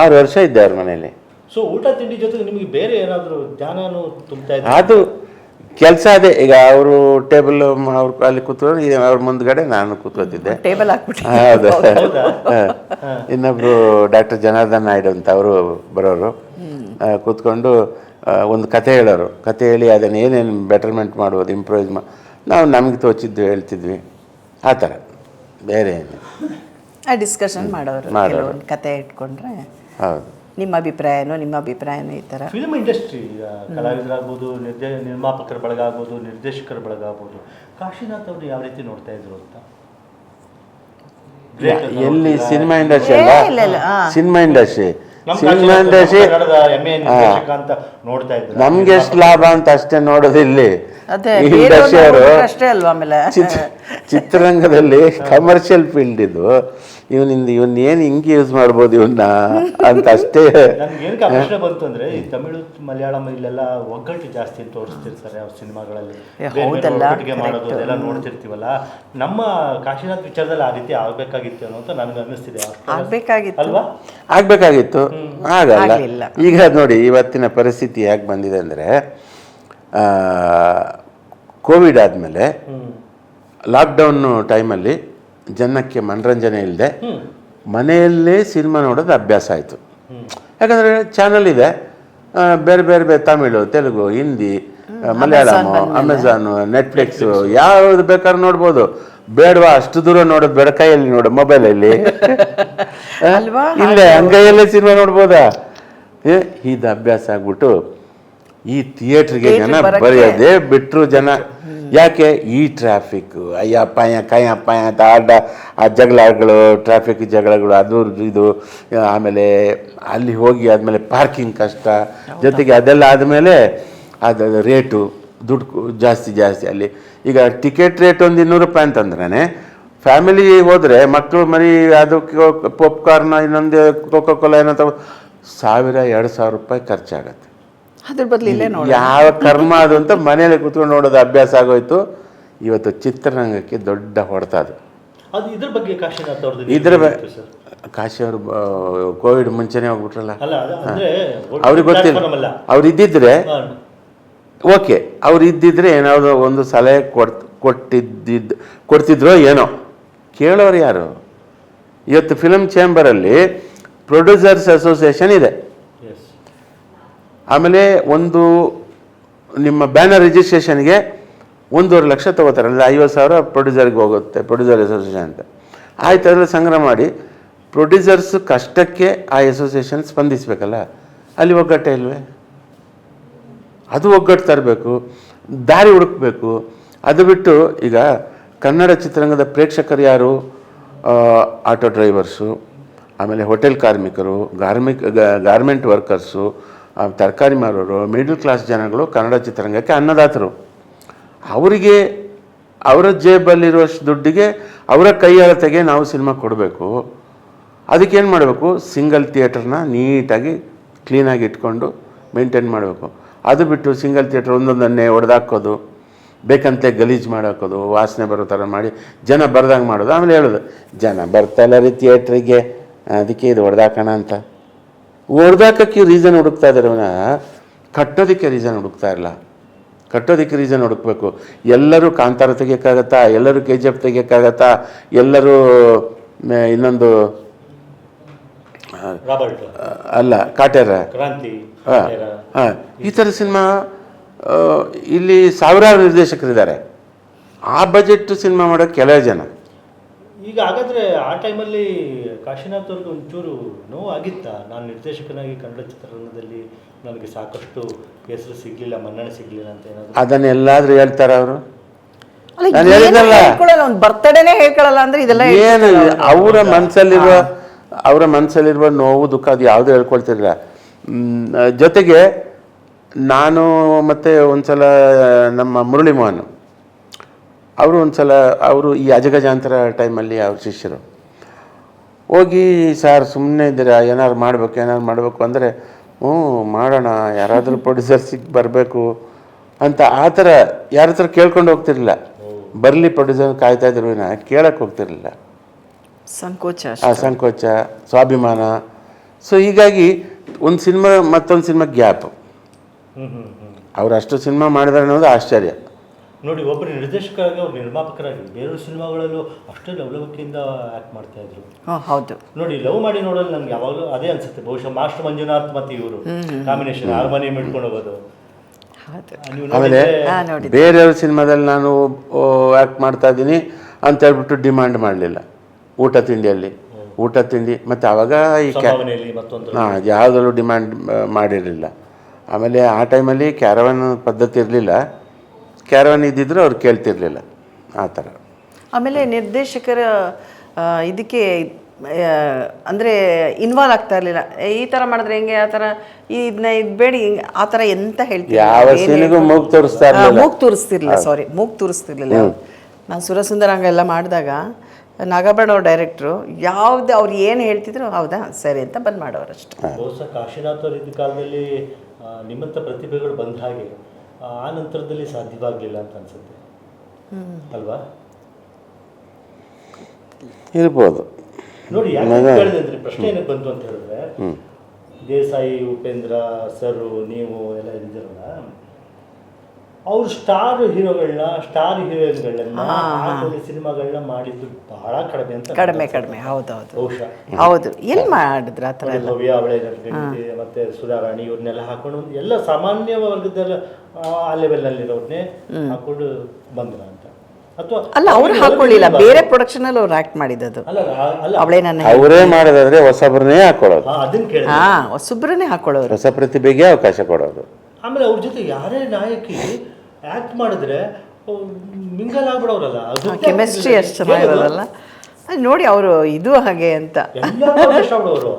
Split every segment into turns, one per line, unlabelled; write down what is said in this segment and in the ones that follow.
ಆರು ವರ್ಷ ಇದ್ದೆ ಅವ್ರ ಮನೇಲಿ
ಸೊ ಊಟ ತಿಂಡಿ ಜೊತೆಗೆ ನಿಮಗೆ ಬೇರೆ ಏನಾದರೂ ಧ್ಯಾನನೂ ತುಂಬ್ತಾ ಇದ್ರೆ
ಅದು ಕೆಲಸ ಅದೇ. ಈಗ ಅವರು ಟೇಬಲ್ ಅವ್ರ ಅಲ್ಲಿ ಕೂತ್ಕೊಂಡು ಈ ಅವ್ರ ಮುಂದ್ಗಡೆ ನಾನು ಕೂತ್ಕೋತಿದ್ದೆ.
ಟೇಬಲ್ ಹಾಕ್ಬಿಟ್ಟು.
ಹೌದು. ಇನ್ನೊಬ್ರು ಡಾಕ್ಟರ್ ಜನಾರ್ದನ್ ನಾಯ್ಡು ಅಂತ ಅವರು ಬರೋರು. ಕೂತ್ಕೊಂಡು ಒಂದು ಕತೆ ಹೇಳೋರು. ಕತೆ ಹೇಳಿ ಅದನ್ನು ಏನೇನು ಬೆಟರ್ಮೆಂಟ್ ಮಾಡ್ಬೋದು ಇಂಪ್ರೂವ್ ಮಾ ನಾವು ನಮಗೆ ತೋಚಿದ್ದು ಹೇಳ್ತಿದ್ವಿ. ಆ ಥರ. ಬೇರೆ ಏನು
ಆ ಡಿಸ್ಕಷನ್ ಮಾಡೋರು
ಮಾಡೋರು.
ಕೆಲವೊಂದು ಕತೆ ಇಟ್ಕೊಂಡ್ರೆ.
ಹೌದು.
ನಿಮ್ಮ ಅಭಿಪ್ರಾಯನೋ ನಿಮ್ಮ ಅಭಿಪ್ರಾಯನೋ ಈ ಥರ?
ಫಿಲ್ಮ್ ಇಂಡಸ್ಟ್ರಿ ಕಲಾವಿದರಾಗ್ಬೋದು ನಿರ್ದೇ ನಿರ್ಮಾಪಕರ ಬಳಗ ಆಗ್ಬೋದು ನಿರ್ದೇಶಕರ ಬಳಗ ಆಗ್ಬೋದು ಕಾಶಿನಾಥ್ ಅವರು ಯಾವ ರೀತಿ ನೋಡ್ತಾ ಇದ್ರು ಅಂತ?
ಎಲ್ಲಿ ಸಿನಿಮಾ ಇಂಡಸ್ಟ್ರಿ ಅಲ್ಲ
ಇಲ್ಲ, ಇಲ್ಲ, ಆ.
ಸಿನಿಮಾ ಇಂಡಸ್ಟ್ರಿ ಸಿನಿಮಾ ಇಂಡಸ್ಟ್ರಿ ನಮ್ಗೆ ಎಷ್ಟು ಲಾಭ ಅಂತ ಅಷ್ಟೇ ನೋಡೋದು ಇಲ್ಲಿ.
ಅದೇ
ಇಂಡಸ್ಟ್ರಿ ಅವರು
ಅಷ್ಟೇ ಅಲ್ವಾ ಆಮೇಲೆ?
ಚಿತ್ರ ಚಿತ್ರರಂಗದಲ್ಲಿ ಕಮರ್ಷಿಯಲ್ ಫೀಲ್ಡ್ ಇದು. ಇವನಿಂದ ಇವನ್ ಏನು ಹಿಂಗೆ ಯೂಸ್ ಮಾಡ್ಬೋದು ಇವನ್ನ ಅಂತ ಅಷ್ಟೇ.
ಏನಕ್ಕೆ ಆ ಪ್ರಶ್ನೆ ಬಂತು ಅಂದ್ರೆ ಈ ತಮಿಳು ಮಲಯಾಳಂ ಇಲ್ಲೆಲ್ಲ ಒಗ್ಗಟ್ಟು ಜಾಸ್ತಿ ತೋರಿಸ್ತಿರ್ತಾರೆ ಅವ್ರ ಸಿನಿಮಾಗಳಲ್ಲಿ. ಬೇರೆ ಮಾಡೋದು ಅದೆಲ್ಲ ನೋಡ್ತಿರ್ತೀವಲ್ಲ? ನಮ್ಮ ಕಾಶಿನಾಥ್ ವಿಚಾರದಲ್ಲಿ ಆ ರೀತಿ ಆಗ್ಬೇಕಾಗಿತ್ತು ಅನ್ನೋ ಅಂತ ನನ್ಗೆ ಅನ್ನಿಸ್ತಿದೆ.
ಆಗ್ಬೇಕಾಗಿತ್ತು.
ಅಲ್ವಾ?
ಆಗ್ಬೇಕಾಗಿತ್ತು. ಆಗಲ್ಲ. ಈಗ ನೋಡಿ ಇವತ್ತಿನ ಪರಿಸ್ಥಿತಿ ಯಾಕೆ ಬಂದಿದೆ ಅಂದರೆ ಕೋವಿಡ್ ಆದಮೇಲೆ ಲಾಕ್ಡೌನ್ ಟೈಮಲ್ಲಿ ಜನಕ್ಕೆ ಮನರಂಜನೆ ಇಲ್ಲದೆ ಮನೆಯಲ್ಲೇ ಸಿನಿಮಾ ನೋಡೋದು ಅಭ್ಯಾಸ ಆಯಿತು. ಯಾಕಂದರೆ ಚಾನಲ್ ಇದೆ ಬೇರೆ ಬೇರೆ ಬೇರೆ ತಮಿಳು ತೆಲುಗು ಹಿಂದಿ ಮಲಯಾಳಮ್ ಅಮೆಝಾನು ನೆಟ್ಫ್ಲಿಕ್ಸು ಯಾವ್ದು ಬೇಕಾದ್ರೂ ನೋಡ್ಬೋದು. ಬೇಡವಾ ಅಷ್ಟು ದೂರ ನೋಡೋದು ಬೇಡ ಕೈಯಲ್ಲಿ ನೋಡು ಮೊಬೈಲಲ್ಲಿ.
ಅಲ್ವಾ?
ಇಲ್ಲೇ ಅಂಗೈಯಲ್ಲೇ ಸಿನಿಮಾ ನೋಡ್ಬೋದಾ? ಏ, ಇದು ಅಭ್ಯಾಸ ಆಗ್ಬಿಟ್ಟು ಈ ಥಿಯೇಟ್ರಿಗೆ ಜನ ಬರೆಯೋದೇ ಬಿಟ್ಟರು ಜನ. ಯಾಕೆ ಈ ಟ್ರಾಫಿಕ್ ಅಯ್ಯ ಪಾಯ ಕಾಯ ಪಾಯ ಅಂತ ಆಡ ಆ ಜಗಳಗಳು ಟ್ರಾಫಿಕ್ ಜಗಳಗಳು ಅದು ಇದು ಆಮೇಲೆ ಅಲ್ಲಿ ಹೋಗಿ ಆದಮೇಲೆ ಪಾರ್ಕಿಂಗ್ ಕಷ್ಟ. ಜೊತೆಗೆ ಅದೆಲ್ಲ ಆದಮೇಲೆ ಅದು ರೇಟು ದುಡ್ಡು ಜಾಸ್ತಿ ಜಾಸ್ತಿ. ಅಲ್ಲಿ ಈಗ ಟಿಕೆಟ್ ರೇಟ್ ಒಂದು ಇನ್ನೂರು ರೂಪಾಯಿ ಅಂತಂದ್ರೆ ಫ್ಯಾಮಿಲಿ ಹೋದರೆ ಮಕ್ಕಳು ಮರಿ ಅದು ಪಾಪ್ಕಾರ್ನ್ ಇನ್ನೊಂದು ಕೋಕೋ ಕೋಲಾ ಏನಂತ ಸಾವಿರ ಎರಡು ಸಾವಿರ ರೂಪಾಯಿ ಖರ್ಚಾಗತ್ತೆ.
ಅದ್ರ ಬದಲು ಇಲ್ಲೇ ನೋಡಿ
ಯಾವ ಕರ್ಮ ಅದು ಅಂತ ಮನೇಲಿ ಕೂತ್ಕೊಂಡು ನೋಡೋದು ಅಭ್ಯಾಸ ಆಗೋಯ್ತು. ಇವತ್ತು ಚಿತ್ರರಂಗಕ್ಕೆ ದೊಡ್ಡ ಹೊಡೆತ ಅದು.
ಅದು ಇದ್ರ ಬಗ್ಗೆ ಕಾಶಿನಾಥ್ ಅವ್ರದ್ದು
ಇದ್ರ ಬ- ಕಾಶಿ ಅವರು ಕೋವಿಡ್ ಮುಂಚೆನೇ ಹೋಗ್ಬಿಟ್ರಲ್ಲ?
ಅಲ್ಲ ಅದು ಅಂದ್ರೆ
ಅವ್ರಿಗೆ ಗೊತ್ತಿಲ್ಲ. ಅವ್ರು ಇದ್ದಿದ್ರೆ ಓಕೆ ಅವ್ರು ಇದ್ದಿದ್ರೆ ಏನಾದ್ರು ಒಂದು ಸಲಹೆ ಕೊಡ್ ಕೊಟ್ಟಿದ್ದಿದ್ದು ಕೊಡ್ತಿದ್ರೋ ಏನೋ. ಕೇಳೋರು ಯಾರು? ಇವತ್ತು ಫಿಲಮ್ ಚೇಂಬರಲ್ಲಿ ಪ್ರೊಡ್ಯೂಸರ್ಸ್ ಅಸೋಸಿಯೇಷನ್ ಇದೆ. ಆಮೇಲೆ ಒಂದು ನಿಮ್ಮ ಬ್ಯಾನರ್ ರಿಜಿಸ್ಟ್ರೇಷನ್ಗೆ ಒಂದೂವರೆ ಲಕ್ಷ ತೊಗೋತಾರೆ. ಅಂದರೆ ಐವತ್ತು ಸಾವಿರ ಪ್ರೊಡ್ಯೂಸರ್ಗೆ ಹೋಗುತ್ತೆ ಪ್ರೊಡ್ಯೂಸರ್ ಅಸೋಸಿಯೇಷನ್ ಅಂತ. ಆಯ್ತು, ಅದರಲ್ಲಿ ಸಂಗ್ರಹ ಮಾಡಿ. ಪ್ರೊಡ್ಯೂಸರ್ಸ್ ಕಷ್ಟಕ್ಕೆ ಆ ಅಸೋಸಿಯೇಷನ್ ಸ್ಪಂದಿಸಬೇಕಲ್ಲ? ಅಲ್ಲಿ ಒಗ್ಗಟ್ಟೆ ಇಲ್ವೇ? ಅದು ಒಗ್ಗಟ್ಟು ತರಬೇಕು, ದಾರಿ ಹುಡುಕ್ಬೇಕು. ಅದು ಬಿಟ್ಟು ಈಗ ಕನ್ನಡ ಚಿತ್ರರಂಗದ ಪ್ರೇಕ್ಷಕರು ಯಾರು? ಆಟೋ ಡ್ರೈವರ್ಸು ಆಮೇಲೆ ಹೋಟೆಲ್ ಕಾರ್ಮಿಕರು ಗಾರ್ಮಿಕ್ ಗಾರ್ಮೆಂಟ್ ವರ್ಕರ್ಸು ತರಕಾರಿ ಮಾರೋರು ಮಿಡಲ್ ಕ್ಲಾಸ್ ಜನಗಳು, ಕನ್ನಡ ಚಿತ್ರರಂಗಕ್ಕೆ ಅನ್ನದಾತರು. ಅವರಿಗೆ, ಅವರ ಜೇಬಲ್ಲಿರುವಷ್ಟು ದುಡ್ಡಿಗೆ ಅವರ ಕೈಯಾಳತೆಗೆ ನಾವು ಸಿನಿಮಾ ಕೊಡಬೇಕು. ಅದಕ್ಕೇನು ಮಾಡಬೇಕು? ಸಿಂಗಲ್ ಥಿಯೇಟ್ರನ್ನ ನೀಟಾಗಿ ಕ್ಲೀನಾಗಿ ಇಟ್ಕೊಂಡು ಮೇಂಟೈನ್ ಮಾಡಬೇಕು. ಅದು ಬಿಟ್ಟು ಸಿಂಗಲ್ ಥಿಯೇಟರ್ ಒಂದೊಂದನ್ನೇ ಹೊಡೆದಾಕೋದು ಬೇಕಂತೆ ಗಲೀಜು ಮಾಡಾಕೋದು ವಾಸನೆ ಬರೋ ಥರ ಮಾಡಿ ಜನ ಬರ್ದಂಗೆ ಮಾಡೋದು. ಆಮೇಲೆ ಹೇಳೋದು, ಜನ ಬರ್ತಾಯಿಲ್ಲ ರೀ ಥಿಯೇಟ್ರಿಗೆ ಅದಕ್ಕೆ ಇದು ಹೊಡೆದಾಕೋಣ ಅಂತ. ಹೊಡೆದಾಕಕ್ಕೆ ರೀಸನ್ ಹುಡುಕ್ತಾ ಇದ್ದಾರೆ ವಿನಃ ಕಟ್ಟೋದಕ್ಕೆ ರೀಸನ್ ಹುಡುಕ್ತಾ ಇಲ್ಲ ಕಟ್ಟೋದಕ್ಕೆ ರೀಸನ್ ಹುಡುಕ್ಬೇಕು. ಎಲ್ಲರೂ ಕಾಂತಾರ ತೆಗಿಯೋಕ್ಕಾಗತ್ತಾ? ಎಲ್ಲರೂ ಕೆ ಜಿ ಎಫ್ ತೆಗಿಯೋಕ್ಕಾಗತ್ತಾ? ಎಲ್ಲರೂ ಇನ್ನೊಂದು ಅಲ್ಲ ಕಾಟೇರ ಹಾಂ ಹಾಂ. ಈ ಥರ ಸಿನಿಮಾ ಇಲ್ಲಿ ಸಾವಿರಾರು ನಿರ್ದೇಶಕರಿದ್ದಾರೆ. ಆ ಬಜೆಟ್ ಸಿನಿಮಾ ಮಾಡೋಕ್ಕೆ ಕೆಲವೇ ಜನ.
ಈಗ ಹಾಗಾದ್ರೆ ಆ ಟೈಮಲ್ಲಿ ಕಾಶಿನಾಥ್ ಅವ್ರಿಗೆ ಒಂಚೂರು ನೋವು ಆಗಿತ್ತಾ ನಾನು ನಿರ್ದೇಶಕನಾಗಿ ಕನ್ನಡ ಚಿತ್ರರಂಗದಲ್ಲಿ ನನಗೆ ಸಾಕಷ್ಟು ಹೆಸರು ಸಿಗ್ಲಿಲ್ಲ ಮನ್ನಣೆ ಸಿಗ್ಲಿಲ್ಲ ಅಂತ ಏನಾದ್ರು?
ಅದನ್ನೆಲ್ಲಾದ್ರೂ ಹೇಳ್ತಾರ ಅವರು? ನಾನು ಹೇಳಿದ್ನಲ್ಲ.
ಬರ್ತಡೇನೆ ಹೇಳ್ಕೊಳಲ್ಲ ಅಂದ್ರೆ ಇದೆಲ್ಲ
ಏನು
ಅವರ?
ಮನಸ್ಸಲ್ಲಿರುವ ಅವರ ಮನಸ್ಸಲ್ಲಿರುವ ನೋವು ದುಃಖ ಅದು ಯಾವುದೂ ಹೇಳ್ಕೊಳ್ತಿರಲಿಲ್ಲ. ಜೊತೆಗೆ ನಾನು ಮತ್ತೆ ಒಂದ್ಸಲ ನಮ್ಮ ಮುರಳಿ ಮೋಹನ್. ಅವರು ಒಂದು ಸಲ ಅವರು ಈ ಅಜಗಜಾಂತರ ಟೈಮಲ್ಲಿ ಅವ್ರ ಶಿಷ್ಯರು. ಹೋಗಿ ಸರ್ ಸುಮ್ಮನೆ ಇದ್ದೀರಾ? ಏನಾದ್ರು ಮಾಡಬೇಕು ಏನಾದ್ರು ಮಾಡಬೇಕು ಅಂದರೆ ಹ್ಞೂ ಮಾಡೋಣ ಯಾರಾದರೂ ಪ್ರೊಡ್ಯೂಸರ್ಸಿಗೆ ಬರಬೇಕು ಅಂತ ಆ ಥರ ಯಾರ ಹತ್ರ ಕೇಳ್ಕೊಂಡು ಹೋಗ್ತಿರ್ಲಿಲ್ಲ. ಬರಲಿ ಪ್ರೊಡ್ಯೂಸರ್ ಕಾಯ್ತಾ ಇದ್ರು ನಾನು ಕೇಳಕ್ಕೆ ಹೋಗ್ತಿರ್ಲಿಲ್ಲ.
ಸಂಕೋಚ
ಆ ಸಂಕೋಚ ಸ್ವಾಭಿಮಾನ. ಸೊ ಹೀಗಾಗಿ ಒಂದು ಸಿನಿಮಾ ಮತ್ತೊಂದು ಸಿನಿಮಾ ಗ್ಯಾಪ್. ಅವ್ರು ಅಷ್ಟು ಸಿನಿಮಾ ಮಾಡಿದಾರೆ ಅನ್ನೋದು ಆಶ್ಚರ್ಯ.
ನೋಡಿ ಒಬ್ಬ ನಿರ್ದೇಶಕರಾಗಿ ಅವ್ರು ನಿರ್ಮಾಪಕರಾಗಿ ಬೇರೆ ಸಿನಿಮಾಗಳಲ್ಲೂ ಅಷ್ಟೇ ಲವಲವಿಕೆಯಿಂದ ಆ್ಯಕ್ಟ್ ಮಾಡ್ತಾ ಇದ್ರು.
ಹ್ಮ್, ಹೌದು.
ನೋಡಿ ಲವ್ ಮಾಡಿ ನೋಡಲು ನಮ್ಗೆ ಯಾವಾಗಲೂ ಅದೇ ಅನ್ಸುತ್ತೆ. ಬಹುಶಃ ಮಾಸ್ಟರ್ ಮಂಜುನಾಥ್ ಮತ್ತು ಇವರು. ಕಾಂಬಿನೇಷನ್ ಹಾರ್ಮೋನಿಯಂ ಇಟ್ಕೊಂಡು ಹೋಗೋದು.
ಹೌದು.
ಆಮೇಲೆ ಬೇರೆಯವ್ರ ಸಿನಿಮಾದಲ್ಲಿ ನಾನು ಆ್ಯಕ್ಟ್ ಮಾಡ್ತಾ ಇದ್ದೀನಿ ಅಂತ ಹೇಳ್ಬಿಟ್ಟು ಡಿಮ್ಯಾಂಡ್ ಮಾಡಲಿಲ್ಲ. ಊಟ ತಿಂಡಿಯಲ್ಲಿ. ಊಟ ತಿಂಡಿ ಮತ್ತು ಆವಾಗ ಈ ಹಾಂ ಯಾವುದರಲ್ಲೂ ಡಿಮ್ಯಾಂಡ್ ಮಾಡಿರಲಿಲ್ಲ. ಆಮೇಲೆ ಆ ಟೈಮಲ್ಲಿ ಕ್ಯಾರವನ್ ಪದ್ಧತಿ ಇರಲಿಲ್ಲ. ಕ್ಯಾರವನ್ ಇದ್ದಿದ್ರು ಅವ್ರು ಕೇಳ್ತಿರ್ಲಿಲ್ಲ ಆ ಥರ.
ಆಮೇಲೆ ನಿರ್ದೇಶಕರ ಇದಕ್ಕೆ ಅಂದರೆ ಇನ್ವಾಲ್ವ್ ಆಗ್ತಾ ಇರಲಿಲ್ಲ. ಈ ಥರ ಮಾಡಿದ್ರೆ ಹೆಂಗೆ ಆ ಥರ ಇದನ್ನ ಇದ್ಬೇಡಿ ಆ ಥರ ಎಂತ ಹೇಳ್ತೀವಿ
ಯಾವ ಸೀನಿಗೂ ಮೂಗ್ ತೋರಿಸ್ತಾ ಇರಲಿಲ್ಲ.
ಮೂಗ್ ತೋರಿಸ್ತಿರ್ಲಿಲ್ಲ ಸಾರಿ ಮೂಗ್ ತೋರಿಸ್ತಿರ್ಲಿಲ್ಲ. ನಾನು ಸುರಸುಂದರ ಹಂಗೆಲ್ಲ ಮಾಡಿದಾಗ ನಾಗಬಣ್ಣ ಅವ್ರ ಡೈರೆಕ್ಟ್ರು ಯಾವ್ದು ಅವ್ರು ಏನು ಹೇಳ್ತಿದ್ರು ಹೌದಾ ಸರಿ ಅಂತ ಬಂದ್ ಮಾಡೋರು ಅಷ್ಟೇ
ಬಹುಶಃ ಕಾಶಿನಾಥ್ ಅವ್ರ ಇದ್ದ ಕಾಲದಲ್ಲಿ ನಿಮ್ಮಂತ ನಿಮ್ಮಂಥ ಪ್ರತಿಭೆಗಳು ಬಂದ ಹಾಗೆ. ಆ ನಂತರದಲ್ಲಿ ಸಾಧ್ಯವಾಗಲಿಲ್ಲ ಅಂತ ಅನ್ಸುತ್ತೆ. ಅಲ್ವಾ?
ಇರ್ಬೋದು.
ನೋಡಿ ಯಾಕೆ ಪ್ರಶ್ನೆ ಏನಕ್ಕೆ ಬಂತು ಅಂತ ಹೇಳಿದ್ರೆ ದೇಸಾಯಿ ಉಪೇಂದ್ರ ಸರ್ ನೀವು ಎಲ್ಲ ಇದ್ದೀರಲ್ಲ ಅವ್ರು ಸ್ಟಾರ್ ಹೀರೋಗಳನ್ನ ಸ್ಟಾರ್ ಹೀರೋಯಿನ್ಗಳನ್ನ ಹಾಕೊಂಡು ಸಿನಿಮಾಗಳನ್ನ ಮಾಡಿದ್ದು ಬಹಳ ಕಡಿಮೆ ಅಂತ ಕಡಿಮೆ
ಕಡಿಮೆ.
ಹೌದು
ಹೌದು. ಹೌದೌದು
ಬಹುಶಃ.
ಹೌದು. ಎಲ್ಲಿ ಮಾಡಿದ್ರು ಆ ಥರ
ಭವ್ಯ ಅವಳೆ ಗಂಟೆ ಮತ್ತೆ ಸುಧಾರಾಣಿ ಇವ್ರನ್ನೆಲ್ಲ ಹಾಕೊಂಡು ಎಲ್ಲ ಸಾಮಾನ್ಯ ವರ್ಗದಲ್ಲ ಆ ಲೆವೆಲ್ನಲ್ಲಿರೋರ್ನೇ ಹಾಕೊಂಡು ಬಂದ್ರ ಅಂತ. ಅಥವಾ
ಅಲ್ಲ ಅವ್ರು ಹಾಕೊಳ್ಳಿಲ್ಲ. ಬೇರೆ ಪ್ರೊಡಕ್ಷನ್ ಅಲ್ಲಿ ಅವ್ರು ಆಕ್ಟ್ ಮಾಡಿದ್ದು
ಅಲ್ಲ ಅಲ್ಲ.
ಅವಳೇ ನನ್ನ
ಅವರೇ ಮಾಡೋದಾದ್ರೆ ಹೊಸಬ್ರನ್ನೇ ಹಾಕೊಳ್ಳೋದು.
ಹಾ, ಅದನ್ನ ಕೇಳಿದೆ.
ಹಾ ಹೊಸಬ್ರನ್ನೇ ಹಾಕೊಳ್ಳೋರು.
ಹೊಸ ಪ್ರತಿಭೆಗೆ ಅವಕಾಶ ಕೊಡೋದು.
ಆಮೇಲೆ ಅವ್ರ ಜೊತೆ ಯಾರೇ ನಾಯಕಿ ಆಕ್ಟ್ ಮಾಡಿದ್ರೆ ಮಿಂಗಲ್ ಆಗ್ಬಿಡೋರಲ್ಲ.
ಕೆಮಿಸ್ಟ್ರಿ ಅಷ್ಟು ಚೆನ್ನಾಗಿರೋದಲ್ಲ. ನೋಡಿ ಅವರು ಇದು ಹಾಗೆ ಅಂತ.
ಇಷ್ಟಪಡೋರು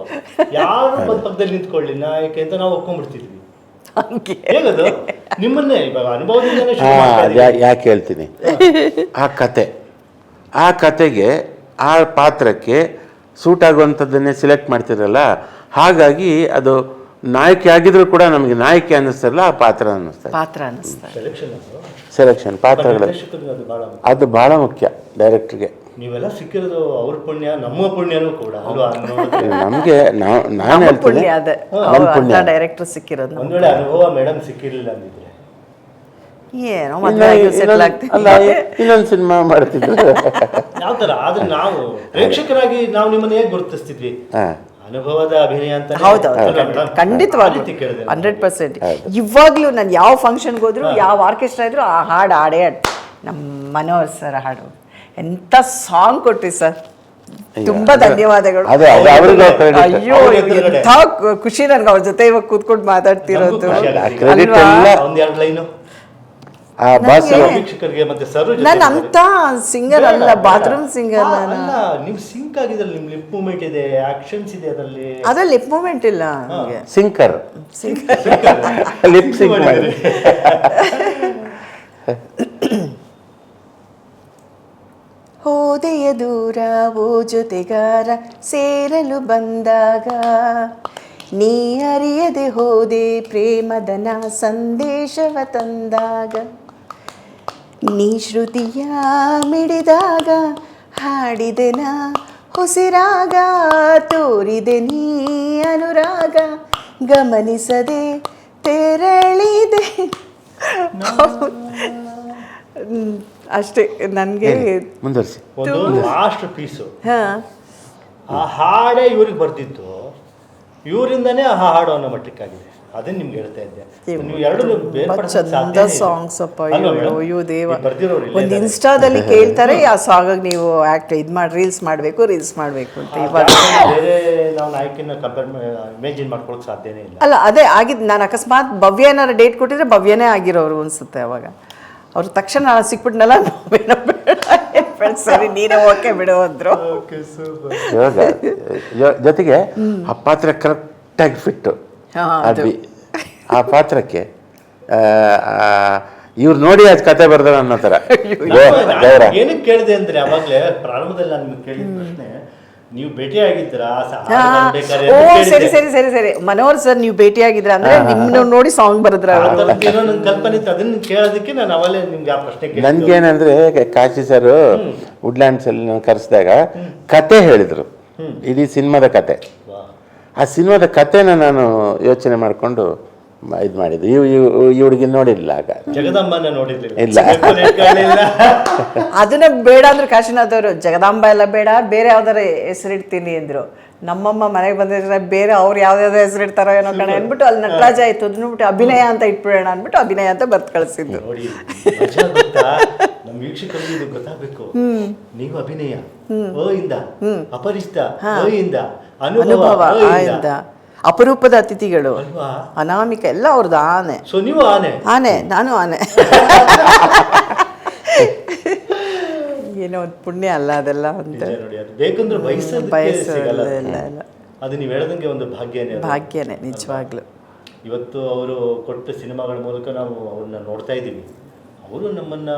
ಯಾರು ಬಂದ್ ಪಕ್ಕದಲ್ಲಿ ನಿಂತ್ಕೊಳ್ಳಿ ನಾಯಕಿ ಅಂತ ನಾವು ಒಪ್ಕೊಂಡ್ಬಿಡ್ತಿದ್ವಿ.
ಹಂಗೆ.
ಹೇಗದು? ನಿಮ್ಮನ್ನೇ ಇವಾಗ ಅನುಭವದಿಂದನೇ ಶುರು
ಹಾಂ ಯಾಕೆ ಹೇಳ್ತೀನಿ? ಆ ಕತೆ ಆ ಕತೆಗೆ ಆ ಪಾತ್ರಕ್ಕೆ ಸೂಟ್ ಆಗುವಂಥದ್ದನ್ನೇ ಸಿಲೆಕ್ಟ್ ಮಾಡ್ತಿರಲ್ಲ? ಹಾಗಾಗಿ ಅದು ನಾಯಕಿ ಆಗಿದ್ರು ಕೂಡ ನಮಗೆ ನಾಯಕಿ ಅನ್ನಿಸ್ತಾರಲ್ಲ ಆ ಪಾತ್ರ ಅನ್ನಿಸ್ತಾರೆ
ಪಾತ್ರ ಅನ್ನಿಸ್ತಾರೆ
ಸೆಲೆಕ್ಷನ್
ಪಾತ್ರಗಳು
ಅದು? ಬಹಳ ಮುಖ್ಯ.
ಡೈರೆಕ್ಟರ್ಗೆ
ನೀವೆಲ್ಲ ಸಿಕ್ಕಿರೋದು ಅವ್ರ ಪುಣ್ಯ ನಮ್ಮ ಪುಣ್ಯನೂ ಕೂಡ ಅಲ್ವಾ?
ನಮಗೆ ನಾವು ನಾನು ಹೇಳ್ತೀನಿ. ನಮ್ಮ ಪುಣ್ಯ
ಡೈರೆಕ್ಟರ್ ಸಿಕ್ಕಿರೋದು
ಒಂದ್ ವೇಳೆ ಅನುಭವ ಮೇಡಮ್ ಸಿಕ್ಕಿರಲಿಲ್ಲ ಅಂದಿದ್ರೆ.
ಏನೋ
ಇನ್ನೊಂದು ಸಿನಿಮಾ ಮಾಡ್ತಿದ್ರು.
ಯಾವ ತರ ಆದ್ರೆ ನಾವು ಪ್ರೇಕ್ಷಕರಾಗಿ ನಾವು ನಿಮ್ಮನ್ನ ಹೇಗೆ ಗುರುತಿಸ್ತಿದ್ವಿ?
ಹಾಂ.
ಅನುಭವದ ಅಭಿನಯ ಅಂತ
ಹೌದೌದು ಖಂಡಿತವಾಗ್ಲು
ಕೇಳಿದೆ
ಹಂಡ್ರೆಡ್ ಪರ್ಸೆಂಟ್. ಇವಾಗ್ಲೂ ನಾನು ಯಾವ ಫಂಕ್ಷನ್ಗೆ ಹೋದ್ರು ಯಾವ ಆರ್ಕೆಸ್ಟ್ರಾ ಇದ್ರು ಆ ಹಾಡು ಹಾಡೇ ಹಾಡು ನಮ್ಮ ಮನೋಹರ್ ಸರ್ ಹಾಡು. ಎಂತ ಸಾಂಗ್ ಕೊಟ್ರಿ ಸರ್ ತುಂಬಾ ಧನ್ಯವಾದಗಳು. ಅಯ್ಯೋ ಎಂಥ ಖುಷಿ ನನ್ಗೆ ಅವ್ರ ಜೊತೆ ಇವಾಗ ಕೂತ್ಕೊಂಡು ಮಾತಾಡ್ತಿರೋದು
credit
ಅಲ್ವಾ?
ಎಲ್ಲ
ಒಂದೆರಡು ಲೈನು
ಆ ಬಸ್
ವೀಕ್ಷಕರಿಗೆ ಮತ್ತೆ ಸರ್
ನಾನು ಅಂತ ಸಿಂಗರ್ ಅಲ್ಲ ಬಾತ್ರೂಮ್ ಸಿಂಗರ್ ನಾನು.
ಅಲ್ಲ ನಿಮ್ ಸಿಂಕ್ ಆಗಿದ್ರಲ್ಲಿ ನಿಮ್ ಲಿಪ್ ಮೂವ್ಮೆಂಟ್ ಇದೆ ಆಕ್ಷನ್ಸ್ ಇದೆ ಅದರಲ್ಲಿ?
ಅದ್ರಲ್ಲಿ ಲಿಪ್ ಮೂವ್ಮೆಂಟ್ ಇಲ್ಲ ನನಗೆ.
ಸಿಂಕರ್ ಲಿಪ್ ಸಿಂಕ್ ಮಾಡಿ
ಹೋದೆಯ ದೂರ ಓ ಜೊತೆಗಾರ ಸೇರಲು ಬಂದಾಗ ನೀ ಅರಿಯದೆ ಹೋದೆ ಪ್ರೇಮದನ ಸಂದೇಶವ ತಂದಾಗ. ನೀ ಶ್ರುತಿಯ ಮಿಡಿದಾಗ ಹಾಡಿದೆನ ಹುಸಿರಾಗ ತೋರಿದೆ ನೀ ಅನುರಾಗ ಗಮನಿಸದೆ ತೆರಳಿದೆ. ಅಷ್ಟೇ ನನಗೆ
ಮುಂದುವರಿಸಿ.
ಒಂದು ಲಾಸ್ಟ್ ಪೀಸು
ಹಾಂ.
ಆ ಹಾಡೇ ಇವ್ರಿಗೆ ಬರ್ತಿತ್ತು ಇವರಿಂದನೇ ಆ ಹಾಡು ಅನ್ನೋ ಮಟ್ಟಕ್ಕಾಗಿದೆ. ಅದನ್ನ ನಿಮ್ಗೆ ಹೇಳ್ತಾ ಇದ್ದೆ. ನೀವು ಎರಡು
ಚಂದ ಸಾಂಗ್ಸ್ ಅಪ್ಪ ಅಯ್ಯೋ ಅಯ್ಯೋ ದೇವ. ಒಂದು ಇನ್ಸ್ಟಾದಲ್ಲಿ ಕೇಳ್ತಾರೆ ಆ ಸಾಂಗ್ ನೀವು ಆಕ್ಟ್ ಇದು ಮಾಡಿ ರೀಲ್ಸ್ ಮಾಡಬೇಕು ರೀಲ್ಸ್ ಮಾಡಬೇಕು ಅಂತ ಇವಾಗ.
ಬೇರೆ ನಾವು ನಾಯಕಿನ ಕಂಪೇರ್ ಇಮೇಜಿನ್ ಮಾಡ್ಕೊಳಕ್ ಸಾಧ್ಯನೇ ಇಲ್ಲ.
ಅಲ್ಲ ಅದೇ ಆಗಿದ್ದು ನಾನು ಅಕಸ್ಮಾತ್ ಭವ್ಯ ಏನಾರ ಡೇಟ್ ಕೊಟ್ಟಿದ್ರೆ ಭವ್ಯನೇ ಆಗಿರೋರು ಅನ್ಸುತ್ತೆ ಅವಾಗ. ಅವ್ರು ತಕ್ಷಣ ನಾನು ಸಿಕ್ಬಿಟ್ನಲ್ಲ ಬೇಡ. ಸರಿ ನೀನೇ ಓಕೆ ಬಿಡು ಅಂದ್ರು.
ಜೊತೆಗೆ ಆ ಪಾತ್ರ ಕರೆಕ್ಟಾಗಿ ಫಿಟ್ಟು ಅದ್ವಿ ಆ ಪಾತ್ರಕ್ಕೆ ಇವ್ರು ನೋಡಿ ಅದು ಕತೆ ಬರ್ದಾರ ಅನ್ನೋ ಥರ
ಏನಕ್ಕೆ ಕೇಳಿದೆ ಅಂದ್ರೆ ಅವಾಗಲೇ ಪ್ರಾರಂಭದಲ್ಲಿ ನಾನು ನಿಮ್ಗೆ ಕೇಳಿದ ಪ್ರಶ್ನೆ ನೀವು ಭೇಟಿ ಆಗಿದ್ದೀರಾ
ಓ ಸರಿ ಸರಿ ಸರಿ ಸರಿ. ಮನೋಹರ್ ಸರ್ ನೀವು ಭೇಟಿಯಾಗಿದ್ರ ಅಂದ್ರೆ ನಿಮ್ಮನ್ನ ನೋಡಿ ಸಾಂಗ್ ಬರೆದ್ರ
ಕಲ್ಪನೆ ಇತ್ತು ಅದನ್ನ ಕೇಳೋದಕ್ಕೆ ನಾನು ಅವಲೇ ನಿಮ್ಗೆ ಆ ಪ್ರಶ್ನೆ.
ನನ್ಗೇನಂದ್ರೆ ಕಾಶಿ ಸರ್ ವುಡ್ಲ್ಯಾಂಡ್ಸ್ ಅಲ್ಲಿ ಕರೆಸಿದಾಗ ಕತೆ ಹೇಳಿದ್ರು. ಇಡೀ ಸಿನಿಮಾದ ಕತೆ. ಆ ಸಿನಿಮಾದ ಕಥೆನ ನಾನು ಯೋಚನೆ ಮಾಡಿಕೊಂಡು ಇದು ಮಾಡಿದ್ದು. ಇವ್ ಈ ಹುಡುಗಿ ನೋಡಿರಲಿಲ್ಲ ಆಗ.
ಜಗದಂಬನ ನೋಡಿರ್ಲಿಲ್ಲ.
ಇಲ್ಲ.
ಅದನ್ನ ಬೇಡ ಅಂದ್ರೆ ಕಾಶಿನಾಥ್ ಅವರು ಜಗದಾಂಬ ಎಲ್ಲ ಬೇಡ ಬೇರೆ ಯಾವ್ದಾರ ಹೆಸರಿಡ್ತೀನಿ ಅಂದ್ರು. ನಮ್ಮಮ್ಮ ಮನೆಗೆ ಬಂದಿದ್ರೆ ಬೇರೆ ಅವ್ರು ಯಾವ್ದಾವ್ದು ಹೆಸರಿಡ್ತಾರೋ ಏನೋ ಕಣ ಅಂದ್ಬಿಟ್ಟು ಅಲ್ಲಿ ನಟರಾಜ ಆಯ್ತು ಅದನ್ನ ಬಿಟ್ಟು ಅಭಿನಯ ಅಂತ ಇಟ್ಬಿಡೋಣ ಅಂದ್ಬಿಟ್ಟು ಅಭಿನಯ ಅಂತ ಬರ್ತ್ ಕಳಿಸಿದ್ದು.
ನೋಡಿ ಮಜಾ ಗೊತ್ತಾ ನಮ್ಮ ವೀಕ್ಷಕರಿಗೆ ಇದು ಗೊತ್ತಾಗಬೇಕು. ನೀವು ಅಭಿನಯ ಇಂದ ಅಪರಿಚಿತ ಇಂದ ಅನುಭವ ಇಂದ
ಅಪರೂಪದ ಅತಿಥಿಗಳು. ಅನಾಮಿಕ ಎಲ್ಲ ಅವ್ರದ್ದು ಆನೆ.
ಸೊ ನೀವು ಆನೆ?
ಆನೆ ನಾನು ಆನೆ. ಏನೋ ಒಂದು ಪುಣ್ಯ ಅಲ್ಲ ಅದೆಲ್ಲ ಅಂತ.
ನೋಡಿ ಅದು ಬೇಕಂದ್ರೆ ಬಯಸೋದಕ್ಕೆ
ಬಯಸೋದು
ಸಿಗಲ್ಲ ಅದು.
ಇಲ್ಲ.
ಅದು ನೀವು ಹೇಳದಂಗೆ ಒಂದು ಭಾಗ್ಯನೇ ಅದು.
ಭಾಗ್ಯನೇ ನಿಜವಾಗ್ಲು.
ಇವತ್ತು ಅವರು ಕೊಟ್ಟ ಸಿನಿಮಾಗಳ ಮೂಲಕ ನಾವು ಅವ್ರನ್ನ ನೋಡ್ತಾ ಇದ್ದೀವಿ. ಅವರು ನಮ್ಮನ್ನ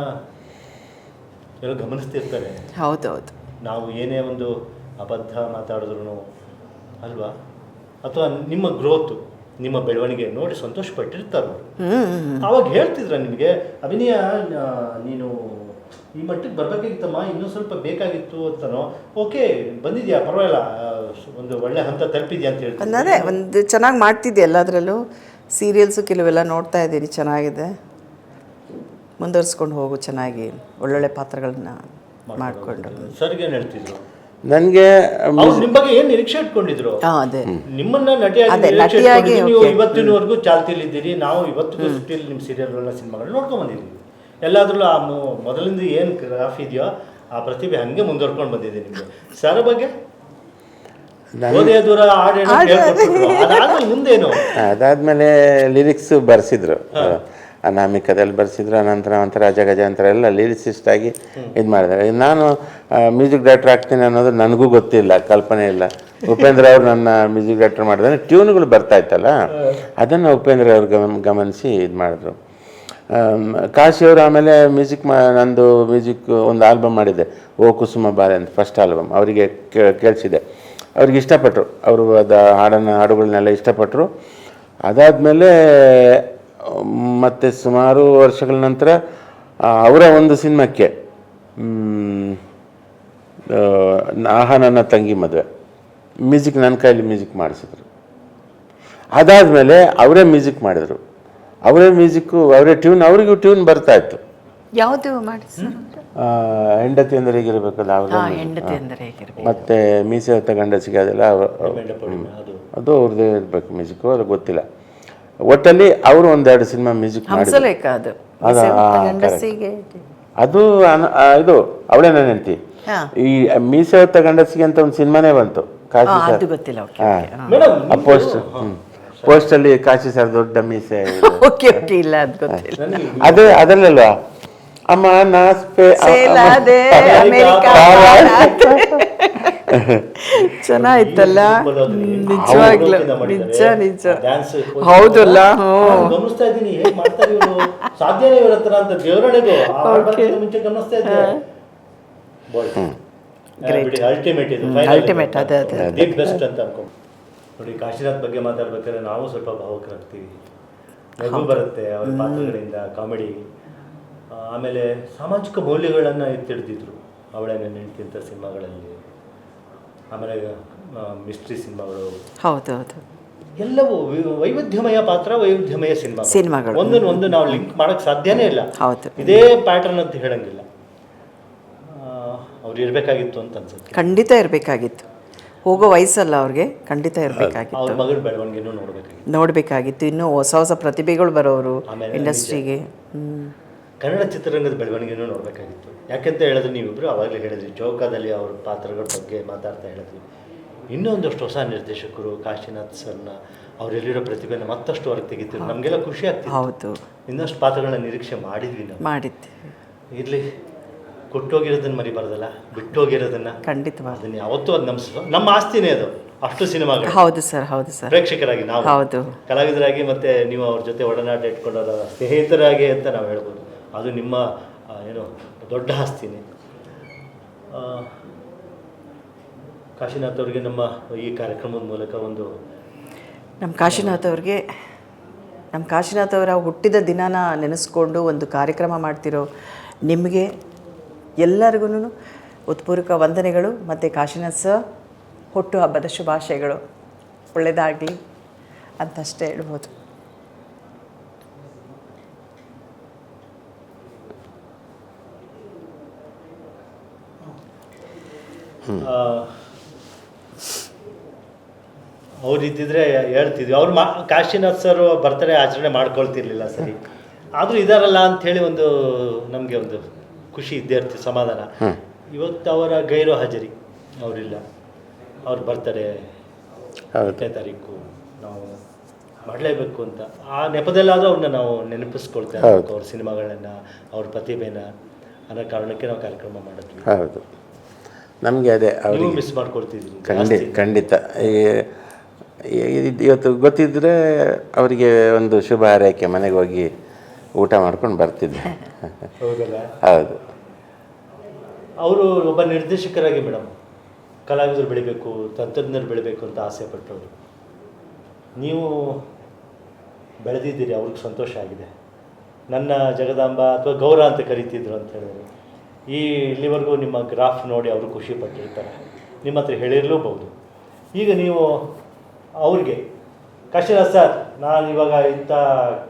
ಎಲ್ಲ ಗಮನಿಸ್ತಿರ್ತಾರೆ
ಹೌದೌದು.
ನಾವು ಏನೇ ಒಂದು ಅಬದ್ಧ ಮಾತಾಡಿದ್ರು ಅಲ್ವಾ? ಅಥವಾ ನಿಮ್ಮ ಗ್ರೋತ್ ನಿಮ್ಮ ಬೆಳವಣಿಗೆ ನೋಡಿ ಸಂತೋಷ ಪಟ್ಟಿರ್ತಾರೆ ಅವರು
ಹ್ಮ್.
ಅವಾಗ ಹೇಳ್ತಿದ್ರ ನಿಮಗೆ ಅಭಿನಯ ಆ, ನೀನು ಈ ಮಟ್ಟಕ್ಕೆ ಬರ್ಬೇಕಾಗಿತ್ತಮ್ಮ ಇನ್ನೂ ಸ್ವಲ್ಪ ಬೇಕಾಗಿತ್ತು ಅಂತನೋ? ಓಕೆ ಬಂದಿದ್ಯಾ? ಪರವಾಗಿಲ್ಲ ಒಂದು ಒಳ್ಳೆ ಹಂತ ತಲುಪಿದ್ಯಾ ಅಂತ ಹೇಳ್ತೀನಿ.
ಅದೇ ಒಂದು ಚೆನ್ನಾಗಿ ಮಾಡ್ತಿದ್ದೆ ಎಲ್ಲದರಲ್ಲೂ? ಸೀರಿಯಲ್ಸು ಕೆಲವೆಲ್ಲ ನೋಡ್ತಾ ಇದ್ದೀನಿ ಚೆನ್ನಾಗಿದೆ. ಮುಂದುವರ್ಸ್ಕೊಂಡು ಹೋಗು ಚೆನ್ನಾಗಿ ಒಳ್ಳೊಳ್ಳೆ ಪಾತ್ರಗಳನ್ನ ಮಾಡಿಕೊಂಡು
ಸರ್ಗೆ ಏನು ಹೇಳ್ತಿದ್ರು?
ನನಗೆ
ನಿಮ್ಮ ಬಗ್ಗೆ ಏನು ನಿರೀಕ್ಷೆ ಇಟ್ಕೊಂಡಿದ್ರು?
ಹಾಂ ಅದೇ.
ನಿಮ್ಮನ್ನ ನಟಿಯಾಗಿ
ನಟಿಯಾಗಿ,
ನೀವು. ಇವತ್ತಿನವರೆಗೂ ಚಾಲ್ತಿಲಿದ್ದೀರಿ ನಾವು ಇವತ್ತಿಗೂ ಸುಟ್ಟಿಯಲ್ಲಿ ನಿಮ್ಮ ಸೀರಿಯಲ್ಗಳನ್ನ ಸಿನಿಮಾಗಳನ್ನ ನೋಡ್ಕೊಂಡ್ ಬಂದಿದ್ದೀವಿ. ಎಲ್ಲಾದ್ರಲ್ಲೂ ಆ ಮೊದಲಿಂದ ಏನು ಗ್ರಾಫ್ ಇದೆಯೋ ಆ ಪ್ರತಿಭೆ ಹಂಗೆ ಮುಂದುವರ್ಕೊಂಡು ಬಂದಿದೆ ನಿಮಗೆ. ಸರ ಬಗ್ಗೆ. ಅದಾದ್ಮೇಲೆ ಮುಂದೇನು?
ಅದಾದಮೇಲೆ ಲಿರಿಕ್ಸ್ ಬರ್ಸಿದ್ರು. ಅನಾಮಿಕದಲ್ಲಿ ಬರ್ಸಿದ್ರು ಅನಂತರ ಒಂಥರ ಅಜ ಗಜಾಂತರ ಎಲ್ಲ ಲಿರಿಸಿಸ್ಟ್ ಆಗಿ ಇದು ಮಾಡಿದ್ದಾರೆ. ನಾನು ಮ್ಯೂಸಿಕ್ ಡೈರೆಕ್ಟರ್ ಆಗ್ತೀನಿ ಅನ್ನೋದು ನನಗೂ ಗೊತ್ತಿಲ್ಲ ಕಲ್ಪನೆ ಇಲ್ಲ. ಉಪೇಂದ್ರ ಅವರು ನನ್ನ ಮ್ಯೂಸಿಕ್ ಡೈರೆಕ್ಟರ್ ಮಾಡಿದ್ರೆ. ಟ್ಯೂನ್ಗಳು ಬರ್ತಾ ಇತ್ತಲ್ಲ? ಅದನ್ನು ಉಪೇಂದ್ರ ಅವ್ರು ಗಮನ ಗಮನಿಸಿ ಇದು ಮಾಡಿದ್ರು. ಆಮ್, ಕಾಶಿ ಅವರು ಆಮೇಲೆ ಮ್ಯೂಸಿಕ್ ಮಾ ನಂದು ಮ್ಯೂಸಿಕ್ ಒಂದು ಆಲ್ಬಮ್ ಮಾಡಿದ್ದೆ ಓ ಕುಸುಮ ಬಾರೆ ಅಂತ ಫಸ್ಟ್ ಆಲ್ಬಮ್ ಅವರಿಗೆ ಕೇಳಿಸಿದೆ. ಅವ್ರಿಗೆ ಇಷ್ಟಪಟ್ಟರು ಅವರು ಅದು ಹಾಡನ್ನು ಹಾಡುಗಳನ್ನೆಲ್ಲ ಇಷ್ಟಪಟ್ಟರು ಅದಾದಮೇಲೆ ಮತ್ತೆ ಸುಮಾರು ವರ್ಷಗಳ ನಂತರ ಅವರ ಒಂದು ಸಿನಿಮಾಕ್ಕೆ ಆಹಾ ನನ್ನ ತಂಗಿ ಮದುವೆ. ಮ್ಯೂಸಿಕ್ ನನ್ನ ಕೈಯಲ್ಲಿ ಮ್ಯೂಸಿಕ್ ಮಾಡಿಸಿದ್ರು. ಅದಾದಮೇಲೆ ಅವರೇ ಮ್ಯೂಸಿಕ್ ಮಾಡಿದರು. ಅವರೇ ಮ್ಯೂಸಿಕ್ಕು ಅವರೇ ಟ್ಯೂನ್ ಅವರಿಗೂ ಟ್ಯೂನ್ ಬರ್ತಾ ಇತ್ತು.
ಯಾವುದು ಮಾಡಿ ಸರ್
ಆ, ಹೆಂಡತಿ ಅಂದರೆ ಹೇಗಿರ್ಬೇಕಲ್ಲ ಅವ್ರ
ಹೆಂಡತಿ ಅಂದರೆ ಹೇಗಿರ್ಬೇಕು?
ಮತ್ತು ಮೀಸೆ ಹೊತ್ತ ಗಂಡಸಿಗೆ ಅದೆಲ್ಲ ಅವ್ರ-
ಅದು.
ಅದು ಅವ್ರದ್ದೇ ಇರಬೇಕು ಮ್ಯೂಸಿಕ್ಕು ಅದು ಗೊತ್ತಿಲ್ಲ. ಒಟ್ಟಲ್ಲಿ ಅವರು ಒಂದೆರಡು ಸಿನಿಮಾ ಮ್ಯೂಸಿಕ್
ಹಂಸಲೇಖ ಅದು.
ಅದ,
ಬಿಸಿ ಹೊತ್ತ ಗಂಡಸಿಗೆ
ಅದು ಅನ- ಆ, ಇದು ಅವಳೇ ನನ್ನ ಹೆಂಡತಿ.
ಹಾ.
ಈ ಮೀಸೆ ಹೊತ್ತ ಗಂಡಸಿಗೆ ಅಂತ ಒಂದು ಸಿನಿಮಾನೇ ಬಂತು. ಕಾಜಿ
ಆ,
ಸರ್.
ಅದು ಗೊತ್ತಿಲ್ಲ. ಓಕೆ
ಹಾ.
ಮೇಡಮ್
ಆ ಪೋಸ್ಟ್ ಪೋಸ್ಟಲ್ಲಿ ಕಾಶಿ ಸರ್ ದೊಡ್ಡ ಮೀಸೆ
ಓಕೆ ಓಕೆ ಇಲ್ಲ ಅದು ಗೊತ್ತಿಲ್ಲ.
ಅದೇ ಅದರಲ್ಲಲ್ವಾ? ಅಮ್ಮ ನಾಸ್ಪೆ
ಸೇಲಾದೆ ಅಮೆರಿಕ. ಚೆನ್ನಾಗಿತ್ತಲ್ಲ? ನಿಜವಾಗ್ಲು ನಿಜ ನಿಜ. ಹೌದಲ್ಲ? ಹ್ಞೂ
ಗಮನಿಸ್ತಾ ಇದ್ದೀನಿ ಹೇಗ್ ಮಾಡ್ತಾರೆ ಇವರು? ಸಾಧ್ಯನೇ ಇವ್ರ ಹತ್ರ ಅಂತ ದೇವರಡೆಗೂ ಮುಂಚೆ ಗಮನಿಸ್ತಾ ಇದ್ದೆ. ಅಲ್ಟಿಮೇಟ್ ಇದು
Ultimate, ಅದೇ, ಅದೇ,
ಬೆಸ್ಟ್ ಅಂತ ಅನ್ಕೊಂಡು ನೋಡಿ ಕಾಶಿನಾಥ್ ಬಗ್ಗೆ ಮಾತಾಡ್ಬೇಕಾದ್ರೆ ನಾವು ಸ್ವಲ್ಪ ಭಾವಕರಾಗ್ತೀವಿ ನಗು ಬರುತ್ತೆ ಅವ್ರ ಪಾತ್ರಗಳಿಂದ ಕಾಮಿಡಿ. ಆಮೇಲೆ ಸಾಮಾಜಿಕ ಮೌಲ್ಯಗಳನ್ನು ಎತ್ತಿಡ್ದಿದ್ರು ಅವಳ ಹೆಂಡ್ತಿಂತ ಸಿನಿಮಾಗಳಲ್ಲಿ. ಆಮೇಲೆ ಮಿಸ್ಟ್ರಿ ಸಿನಿಮಾಗಳು.
ಹೌದು ಹೌದು.
ಎಲ್ಲವೂ ವೈವಿಧ್ಯಮಯ ಪಾತ್ರ ವೈವಿಧ್ಯಮಯ ಸಿನಿಮಾ.
ಸಿನಿಮಾಗಳು.
ಒಂದನ್ನು ಒಂದು ನಾವು ಲಿಂಕ್ ಮಾಡೋಕ್ಕೆ ಸಾಧ್ಯನೇ ಇಲ್ಲ.
ಹೌದು.
ಇದೇ ಪ್ಯಾಟರ್ನ್ ಅಂತ ಹೇಳಂಗಿಲ್ಲ. ಅವ್ರು ಇರಬೇಕಾಗಿತ್ತು ಅಂತ ಅನ್ಸುತ್ತೆ.
ಖಂಡಿತ ಇರಬೇಕಾಗಿತ್ತು. ಹೋಗೋ ವಯಸ್ಸಲ್ಲ ಅವ್ರಿಗೆ ಖಂಡಿತ ಇರಬೇಕಾಗಿತ್ತು.
ಅವ್ರ ಮಗಳ ಬೆಳವಣಿಗೆನೂ ನೋಡಬೇಕಾಗಿತ್ತು.
ನೋಡಬೇಕಾಗಿತ್ತು. ಇನ್ನೂ ಹೊಸ ಹೊಸ ಪ್ರತಿಭೆಗಳು ಬರೋರು
ಆಮೇಲೆ
ಇಂಡಸ್ಟ್ರಿಗೆ
ಕನ್ನಡ ಚಿತ್ರರಂಗದ ಬೆಳವಣಿಗೆನೂ ನೋಡಬೇಕಾಗಿತ್ತು. ಯಾಕೆಂತ ಹೇಳಿದ್ರೆ ನೀವಿಬ್ರು ಅವಾಗಲೇ ಹೇಳಿದ್ರಿ ಜೋಕಾದಲ್ಲಿ ಅವ್ರ ಪಾತ್ರಗಳ ಬಗ್ಗೆ ಮಾತಾಡ್ತಾ ಹೇಳಿದ್ರಿ. ಇನ್ನೊಂದಷ್ಟು ಹೊಸ ನಿರ್ದೇಶಕರು ಕಾಶಿನಾಥ್ ಸರ್ನ ಅವರೆಲ್ಲಿರೋ ಪ್ರತಿಭೆನ ಮತ್ತಷ್ಟು ಹೊರಗೆ ತೆಗಿತೀವಿ ನಮಗೆಲ್ಲ ಖುಷಿ ಆಗ್ತಿತ್ತು.
ಹೌದು.
ಇನ್ನಷ್ಟು ಪಾತ್ರಗಳನ್ನ ನಿರೀಕ್ಷೆ ಮಾಡಿದ್ವಿ ನಾವು.
ಮಾಡಿದ್ದೆ
ಇರಲಿ. ಕೊಟ್ಟೋಗಿರೋದನ್ನ ಮರಿಬಾರ್ದಲ್ಲ? ಬಿಟ್ಟೋಗಿರೋದನ್ನ?
ಖಂಡಿತವಾಗಿ.
ಅದನ್ನ ಯಾವತ್ತೂ ಅದು ನಮ್ಮ ನಮ್ಮ ಆಸ್ತಿನೇ ಅದು. ಅಷ್ಟು ಸಿನಿಮಾಗಳು.
ಹೌದು ಸರ್ ಹೌದು ಸರ್.
ಪ್ರೇಕ್ಷಕರಾಗಿ ನಾವು.
ಹೌದು.
ಕಲಾವಿದರಾಗಿ ಮತ್ತೆ ನೀವು ಅವ್ರ ಜೊತೆ ಒಡನಾಟ ಇಟ್ಕೊಂಡವರ ಸ್ನೇಹಿತರಾಗಿ ಅಂತ ನಾವು ಹೇಳ್ಬೋದು. ಅದು ನಿಮ್ಮ ಆ, ಏನು ದೊಡ್ಡ ಆಸ್ತಿನೇ. ಆ, ಕಾಶಿನಾಥ್ ಅವ್ರಿಗೆ ನಮ್ಮ ಈ ಕಾರ್ಯಕ್ರಮದ ಮೂಲಕ ಒಂದು
ನಮ್ಮ ಕಾಶಿನಾಥ್ ಅವ್ರಿಗೆ ನಮ್ಮ ಕಾಶಿನಾಥ್ ಅವರ ಹುಟ್ಟಿದ ದಿನಾನ ನೆನೆಸ್ಕೊಂಡು ಒಂದು ಕಾರ್ಯಕ್ರಮ ಮಾಡ್ತಿರೋ ನಿಮಗೆ ಎಲ್ಲರಿಗೂ ಉತ್ಪೂರ್ವಕ ವಂದನೆಗಳು ಮತ್ತು ಕಾಶಿನಾಥ್ ಸರ್ ಹುಟ್ಟು ಹಬ್ಬದ ಶುಭಾಶಯಗಳು. ಒಳ್ಳೆಯದಾಗಲಿ ಅಂತಷ್ಟೇ ಹೇಳ್ಬೋದು.
ಅವ್ರು ಇದ್ದಿದ್ರೆ ಹೇಳ್ತಿದ್ವಿ. ಅವ್ರು ಮಾ ಕಾಶಿನಾಥ್ ಸರ್ ಬರ್ತಾರೆ ಆಚರಣೆ ಮಾಡ್ಕೊಳ್ತಿರ್ಲಿಲ್ಲ ಸರಿ. ಆದರೂ ಇದಾರಲ್ಲ ಅಂಥೇಳಿ ಒಂದು ನಮಗೆ ಒಂದು ಖುಷಿ ಇದ್ದೇ ಇರ್ತದೆ ಸಮಾಧಾನ ಇವತ್ತು ಅವರ ಗೈರು ಹಾಜರಿ. ಅವರಿಲ್ಲ. ಅವ್ರು
ಬರ್ತಾರೆ
ಹತ್ತನೇ ತಾರೀಕು ನಾವು ಮಾಡಲೇಬೇಕು ಅಂತ. ಆ ನೆಪದಲ್ಲಾದರೂ ಅವ್ರನ್ನ ನಾವು ನೆನಪಿಸ್ಕೊಳ್ತಾ ಇರ್ಬೇಕು ಅವ್ರ ಸಿನಿಮಾಗಳನ್ನ ಅವ್ರ ಪ್ರತಿಭೆನ ಅನ್ನೋ ಕಾರಣಕ್ಕೆ ನಾವು ಕಾರ್ಯಕ್ರಮ ಮಾಡಿದ್ವಿ.
ಹೌದು. ನಮಗೆ ಅದೇ
ಅವರು
ಅವ್ರಿಗೆ
ಮಿಸ್ ಮಾಡ್ಕೊಳ್ತಿದ್ವಿ
ಖಂಡಿತ. ಖಂಡಿತ ಇವತ್ತು ಗೊತ್ತಿದ್ದರೆ ಅವರಿಗೆ ಒಂದು ಶುಭ ಹಾರೈಕೆ ಮನೆಗೆ ಹೋಗಿ ಊಟ ಮಾಡ್ಕೊಂಡು ಬರ್ತಿದ್ದೆ.
ಹೌದಲ್ಲ?
ಹೌದು.
ಅವರು ಒಬ್ಬ ನಿರ್ದೇಶಕರಾಗಿ ಮೇಡಮ್. ಕಲಾವಿದರು ಬೆಳಿಬೇಕು ತಂತ್ರಜ್ಞರು ಬೆಳಿಬೇಕು ಅಂತ ಆಸೆ ಪಟ್ಟವರು. ನೀವು ಬೆಳೆದಿದ್ದೀರಿ ಅವ್ರಿಗೆ ಸಂತೋಷ ಆಗಿದೆ. ನನ್ನ ಜಗದಾಂಬ ಅಥವಾ ಗೌರ ಅಂತ ಕರಿತಿದ್ರು ಅಂತ ಹೇಳಿದ್ರು. ಈ ಇಲ್ಲಿವರೆಗೂ ನಿಮ್ಮ ಗ್ರಾಫ್ ನೋಡಿ ಅವರು ಖುಷಿ ಪಟ್ಟಿರ್ತಾರೆ. ನಿಮ್ಮ ಹತ್ರ ಹೇಳಿರಲೂಬಹುದು. ಈಗ ನೀವು ಅವ್ರಿಗೆ ಕಶಿರ ಸರ್ ನಾನು ಇವಾಗ ಇಂಥ